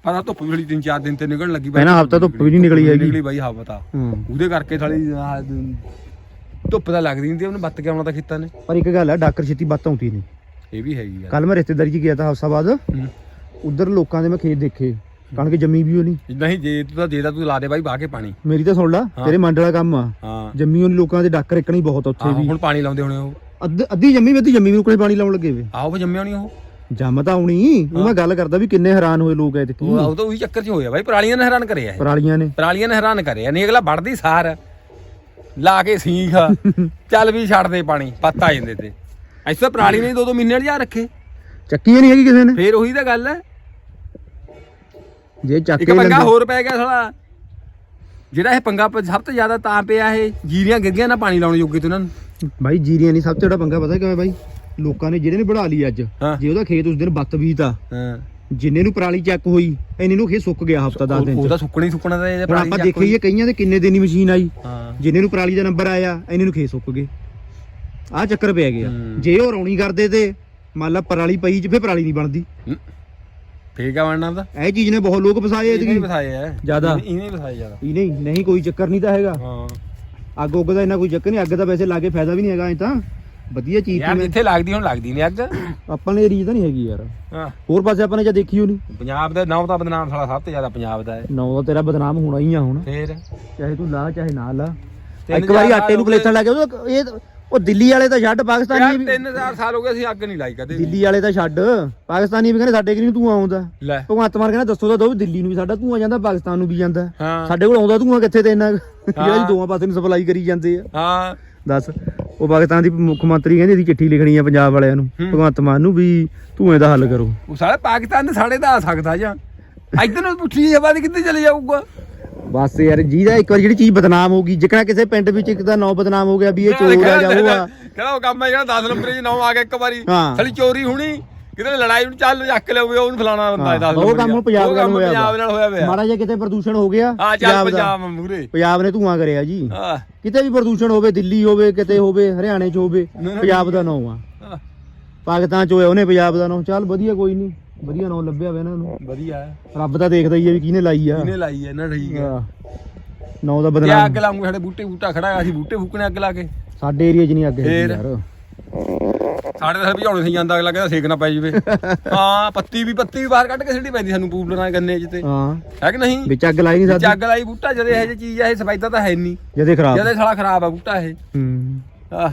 ਪਤਾ ਧੁੱਪ ਵੀ ਤਿੰਨ ਚਾਰ ਦਿਨ ਤੇ ਨਿਕਲਣ ਲੱਗੀ ਪਹਿਲਾਂ ਹਫ਼ਤਾ ਧੁੱਪ ਵੀ ਨਹੀਂ ਨਿਕਲੀ ਹੈਗੀ। ਨਿਕਲੀ ਬਾਈ ਹਵਾ ਤਾਂ। ਉਹਦੇ ਕਰਕੇ ਥਾਲੀ ਧੁੱਪ ਤਾਂ ਲੱਗਦੀ ਨਹੀਂ ਤੇ ਉਹਨੇ ਬੱਤ ਕੇ ਆਉਣਾ ਤਾਂ ਖੇਤਾਂ ਨੇ। ਪਰ ਇੱਕ ਗੱਲ ਹੈ ਡਾਕਰ ਛੇਤੀ ਬੱਤ ਆਉਂਦੀ ਨਹੀਂ। ਇਹ ਵੀ ਹੈਗੀ ਆ। ਕੱਲ ਮੈਂ ਰਿਸ਼ਤੇਦਾਰੀ 'ਚ ਗਿਆ ਤਾਂ ਹਫਸਾਬਾਦ। ਉਧਰ ਲੋਕਾਂ ਦੇ ਮੈਂ ਖੇਤ ਦੇਖੇ। ਕਣਕ ਜੰਮੀ ਵੀ ਉਹ ਨਹੀਂ ਨਹੀਂ ਜੇ ਤੂੰ ਤਾਂ ਜੇ ਤਾਂ ਲਾ ਦੇ ਬਾਈ ਬਾਹ ਕੇ ਪਾਣੀ। ਮੇਰੀ ਤਾਂ ਸੁਣ ਲਾ। ਤੇਰੇ ਮੰਡਲਾ ਕੰਮ ਆ। ਹਾਂ। ਜੰਮੀ ਉਹ ਲੋਕਾਂ ਦੇ ਡਾਕਰ ਇੱਕਣੀ ਬਹੁਤ ਆ ਉੱਥੇ ਆਹੋ, ਵੀ। ਹੁਣ ਪਾਣੀ ਲਾਉਂਦੇ ਹੋਣੇ ਉਹ। ਅੱਧ- ਅੱਧੀ ਜੰਮੀ ਵੀ ਅੱਧੀ ਜੰਮੀ ਵੀ ਕੋਲੇ ਪਾਣੀ ਲਾਉਣ ਲੱਗੇ ਵੇ। ਆਹੋ ਵੀ ਜੰਮਿਆ ਨਹੀਂ ਉਹ। ਜੰਮ ਤਾਂ ਆਉਣੀ। ਉਹ ਮੈਂ ਗੱਲ ਕਰਦਾ ਵੀ ਕਿੰਨੇ ਹੈਰਾਨ ਹੋਏ ਲੋਕ ਐ ਤੇ ਉਹ ਉਹ ਤਾਂ ਉਹੀ ਚੱਕਰ 'ਚ ਹੋਇਆ ਬਾਈ ਪਰਾਲੀਆਂ ਨੇ ਹੈਰਾਨ ਕਰਿਆ ਇਹ। ਪਰਾਲੀਆਂ ਨੇ। ਪਰਾਲੀਆਂ ਨੇ ਹੈਰਾਨ ਕਰਿਆ। ਨਹੀਂ ਅਗਲਾ ਵੜਦੀ ਸਾਰ। ਲਾ ਕੇ ਸੀਖ। ਚੱਲ ਵੀ ਛੱਡ ਦੇ ਪਾਣੀ ਪੱਤ ਆ ਜਾਂਦੇ ਤੇ। ਐਸਾ ਪਰਾਲੀ ਨੇ ਦੋ ਦੋ ਮਹੀਨੇ ਲਿਆ ਰੱਖੇ। ਚੱਕੀਆਂ ਨਹੀਂ ਹੈਗੀ ਕਿਸੇ ਨੇ। ਫੇਰ ਉਹੀ ਤਾਂ ਗੱਲ ਹੈ। ਜੇ ਚੱਕ ਇੱਕ ਕੇ ਪੰਗਾ ਹੋਰ ਪੈ ਗਿਆ ਸਾਲਾ ਜਿਹੜਾ ਇਹ ਪੰਗਾ ਪ- ਸਭ ਤੋਂ ਜ਼ਿਆਦਾ ਤਾਂ ਪਿਆ ਇਹ ਜੀਰੀਆਂ ਗਿਰ ਗਈਆਂ ਨਾ ਪਾਣੀ ਲਾਉਣ ਜੋਗੇ ਤੇ ਉਹਨਾਂ ਨੂੰ। ਬਾਈ ਜੀਰੀਆਂ ਨਹੀਂ ਸਭ ਤੋਂ ਜਿਹੜਾ ਪੰਗਾ ਪਤਾ ਕਿਵੇਂ ਬਾਈ? ਲੋਕਾਂ ਨੇ ਜਿਹੜੇ ਨੇ ਬੜਾ ਲਈ ਅੱਜ ਹਾਂ। ਜੇ ਉਹਦਾ ਖੇਤ ਉਸ ਦਿਨ ਬੱਤ ਬੀਤਾ ਹਾਂ। ਜਿੰਨੇ ਨੂੰ ਪਰਾਲੀ ਚੱਕ ਹੋਈ ਇੰਨੇ ਨੂੰ ਖੇਤ ਸੁੱਕ ਗਿਆ ਹਫਤਾ 10 ਦਿਨ ਉਹਦਾ ਚ ਸੁੱਕਣਾ ਹੀ ਸੁੱਕਣਾ ਤਾਂ ਇਹਦੇ ਹੁਣ ਪਰਾਲੀ ਆਪਾਂ ਦੇਖੀਏ ਕਈਆਂ ਦੇ ਕਿੰਨੇ ਦਿਨ ਦੀ ਮਸ਼ੀਨ ਆਈ। ਹਾਂ। ਜਿੰਨੇ ਨੂੰ ਪਰਾਲੀ ਦਾ ਨੰਬਰ ਆਇਆ ਇੰਨੇ ਨੂੰ ਖੇਤ ਸੁੱਕ ਗਏ। ਆਹ ਚੱਕਰ ਪਿਆ ਗਿਆ। ਹੂੰ। ਜੇ ਉਹ ਰੌਣੀ ਕਰਦੇ ਤੇ ਮੰਨ ਲਾ ਪਰਾਲੀ ਪਈ ਚ ਫੇ ਪਰਾਲੀ ਨਹੀਂ ਬਣਦੀ। ਠੀਕ ਆ ਬਣਨਾ ਉਹਦਾ ਇਹ ਚੀਜ਼ ਨੇ ਬਹੁਤ ਲੋਕ ਫਸਾਏ ਇਹਨੇ ਹੀ ਇਹਦੀ ਬਸਾਏ ਆ। ਜ਼ਿਆਦਾ। ਇਹਨੇ ਇਹਨੇ ਹੀ ਬਸਾਏ ਜ਼ਿਆਦਾ। ਇਹ ਨਹੀਂ ਨਹੀਂ ਕੋਈ ਚੱਕਰ ਨਹੀਂ ਤਾਂ ਹੈਗਾ। ਹਾਂ। ਅੱਗ ਉੱਗ ਦਾ ਇੰਨਾ ਕੋਈ ਚੱਕਰ ਨਹੀਂ ਅੱਗ ਦਾ ਵੈਸੇ ਲਾ ਕੇ ਫਾਇਦਾ ਵੀ ਨਹੀਂ ਹੈਗਾ ਐ ਤਾਂ। ਵਧੀਆ ਚੀਜ਼ ਯਾਰ ਤੇ ਜਿੱਥੇ ਲੱਗਦੀ ਹੁਣ ਲੱਗਦੀ ਨਹੀਂ ਅੱਗ। ਆਪਾਂ ਨੇ ਰੀਜ ਤਾਂ ਨਹੀਂ ਹੈਗੀ ਯਾਰ। ਹਾਂ। ਹੋਰ ਪਾਸੇ ਆਪਾਂ ਨੇ ਜਾਂ ਦੇਖੀ ਹੋ ਨਹੀਂ ਪੰਜਾਬ ਦਾ ਨਾਮ ਤਾਂ ਬਦਨਾਮ ਸਾਲਾ ਸਭ ਤੋਂ ਜ਼ਿਆਦਾ ਪੰਜਾਬ ਦਾ ਹੈ। ਨੌ ਦਾ ਤੇਰਾ ਬਦਨਾਮ ਹੋਣਾ ਹੀ ਆ ਹੁਣ। ਫੇਰ? ਚਾਹੇ ਤੂੰ ਲਾ ਚਾਹੇ ਨਾ ਲਾ। ਇੱਕ ਵਾਰੀ ਆਟੇ ਨੂੰ ਕਲੇਥਣ ਲੱਗ ਗਿਆ ਉਹ ਇਹ ਉਹ ਦਿੱਲੀ ਵਾਲੇ ਤਾਂ ਛੱਡ ਪਾਕਿਸਤਾਨੀ ਯਾਰ ਵੀ 3000 ਸਾਲ ਹੋ ਗਏ ਅਸੀਂ ਅੱਗ ਨਹੀਂ ਲਾਈ ਕਦੇ ਵੀ। ਦਿੱਲੀ ਵਾਲੇ ਤਾਂ ਛੱਡ। ਪਾਕਿਸਤਾਨੀ ਵੀ ਕਹਿੰਦੇ ਸਾਡੇ ਕਿ ਨਹੀਂ ਤੂੰ ਆਉਂਦਾ। ਲੈ। ਭਗਵੰਤ ਮਾਨ ਕਹਿੰਦਾ ਦੱਸੋ ਤਾਂ ਦੋ ਵੀ ਦਿੱਲੀ ਨੂੰ ਵੀ ਸਾਡਾ ਧੂਆਂ ਜਾਂਦਾ ਪਾਕਿਸਤਾਨ ਨੂੰ ਵੀ ਜਾਂਦਾ। ਹਾਂ। ਸਾਡੇ ਕੋਲ ਆਉਂਦਾ ਧੂਆਂ ਕਿੱਥੇ ਤੇ ਇੰਨਾ ਜਿਹੜਾ ਜੀ। ਦੋਵਾਂ ਪਾਸੇ ਨੂੰ ਸਪਲਾਈ ਕਰੀ ਜਾਂਦੇ ਆ। ਹਾਂ। ਦੱਸ। ਉਹ ਪਾਕਿਸਤਾਨ ਦੀ ਮੁੱਖ ਮੰਤਰੀ ਕਹਿੰਦੀ ਅਸੀਂ ਚਿੱਠੀ ਲਿਖਣੀ ਆ ਪੰਜਾਬ ਵਾਲਿਆਂ ਨੂੰ। ਹੂੰ। ਭਗਵੰਤ ਮਾਨ ਨੂੰ ਵੀ ਧੂਏ ਦਾ ਹੱਲ ਕਰੋ। ਉਹ ਸਾਲੇ ਪਾਕਿਸਤਾਨ ਦੇ ਸਾਡੇ ਦਾ ਆ ਸਕਦਾ ਜਾਂ। ਇੱਧਰ ਨੂੰ ਪੁੱਛੀ ਹਵਾ ਦੀ ਕਿੱਥੇ ਚਲੇ ਜਾਊਗਾ? ਬਸ ਯਾਰ ਜਿਹਦਾ ਇੱਕ ਵਾਰ ਜਿਹੜੀ ਚੀਜ਼ ਬਦਨਾਮ ਹੋ ਗਈ ਜਿਕਣਾ ਕਿਸੇ ਪਿੰਡ ਵਿੱਚ ਇੱਕ ਦਾ ਨਾਂ ਬਦਨਾਮ ਹੋ ਗਿਆ ਵੀ ਇਹ ਚੋਰ ਆ ਜਾਂ ਉਹ ਆ। ਕਹਿੰਦਾ ਉਹ ਕੰਮ ਹੈ ਜਿਹੜਾ 10 ਨੰਬਰ 'ਚ ਨਾਮ ਆ ਗਿਆ ਇੱਕ ਵਾਰੀ। ਸਾਲੀ ਚੋਰੀ ਹੋਣੀ ਕਿਤੇ ਲੜਾਈ ਨੂੰ ਚੱਲ ਚੱਕ ਲਿਆਵੇ ਉਹਨੂੰ ਫਲਾਣਾ ਬੰਦਾ ਹੈ। 10 ਉਹ ਕੰਮ ਦਾ। ਪੰਜਾਬ ਨਾਲ ਹੋਇਆ ਪੰਜਾਬ ਨਾਲ ਹੋਇਆ ਪਿਆ। ਮਾੜਾ ਜਿਹਾ ਕਿਤੇ ਪ੍ਰਦੂਸ਼ਣ ਹੋ ਗਿਆ ਹਾਂ ਚੱਲ ਪੰਜਾਬ ਮੂਰੇ ਪੰਜਾਬ ਨੇ ਧੂਆਂ ਕਰਿਆ ਜੀ। ਕਿਤੇ ਵੀ ਪ੍ਰਦੂਸ਼ਣ ਹੋਵੇ ਦਿੱਲੀ ਹੋਵੇ ਕਿਤੇ ਹੋਵੇ ਹਰਿਆਣੇ 'ਚ ਹੋਵੇ ਨਾ, ਨਾ, ਪੰਜਾਬ ਦਾ ਨਾਂ ਆ। ਪਾਕਿਸਤਾਨ 'ਚ ਹੋਇਆ ਉਹਨੇ ਪੰਜਾਬ ਦਾ ਨਾਂ। ਚੱਲ ਵਧੀਆ ਕੋਈ ਨਹੀਂ ਵਧੀਆ ਨਾਂ ਲੱਭਿਆ ਵਾ ਇਹਨਾਂ ਨੂੰ। ਵਧੀਆ ਹੈ। ਰੱਬ ਤਾਂ ਦੇਖਦਾ ਹੀ ਆ ਵੀ ਕਿਹਨੇ ਲਾਈ ਆ। ਇਹਨੇ ਲਾਈ ਹੈ ਨਾ ਠੀਕ ਹੈ। ਨਾਂ ਦਾ ਤੇ ਬਦਨਾਮ ਅੱਗ ਲਾਉਂਗੇ ਸਾਡੇ ਬੂਟੇ ਬੂਟਾ ਖੜਾ ਹੈਗਾ ਸੀ ਬੂਟੇ ਫੂਕਣੇ ਅੱਗ ਲਾ ਕੇ। ਸਾਡੇ ਏਰੀਆ 'ਚ ਨਹੀਂ ਅੱਗ ਫੇਰ? ਯਾਰ। ਸਾਡੇ ਤਾਂ ਭਜਾਉਣੇ ਸੀ ਜਾਂਦਾ ਅਗਲਾ ਕਹਿੰਦਾ ਸੇਕ ਨਾ ਪੈ ਜਵੇ। ਹਾਂ ਪੱਤੀ ਵੀ ਪੱਤੀ ਵੀ ਬਾਹਰ ਕੱਢ ਕੇ ਸਿੱਟੀ ਪੈਂਦੀ ਸਾਨੂੰ ਪੂਲ ਨਾਲ ਗੰਨੇ 'ਚ ਤੇ। ਹਾਂ। ਹੈ ਕਿ ਨਹੀਂ? ਵਿੱਚ ਅੱਗ ਲਾਈ ਨਹੀਂ ਵਿੱਚ ਸਕਦੀ ਅੱਗ ਲਾਈ ਬੂਟਾ ਜਦੇ ਇਹ ਜਿਹੀ ਚੀਜ਼ ਆ ਇਹ ਸਫਾਇਦਾ ਤਾਂ ਹੈ ਨਹੀਂ। ਜਦੇ ਖਰਾਬ। ਜਦੇ ਸਾਲਾ ਖਰਾਬ ਆ ਬੂਟਾ ਇਹ। ਹੂੰ। ਆਹ।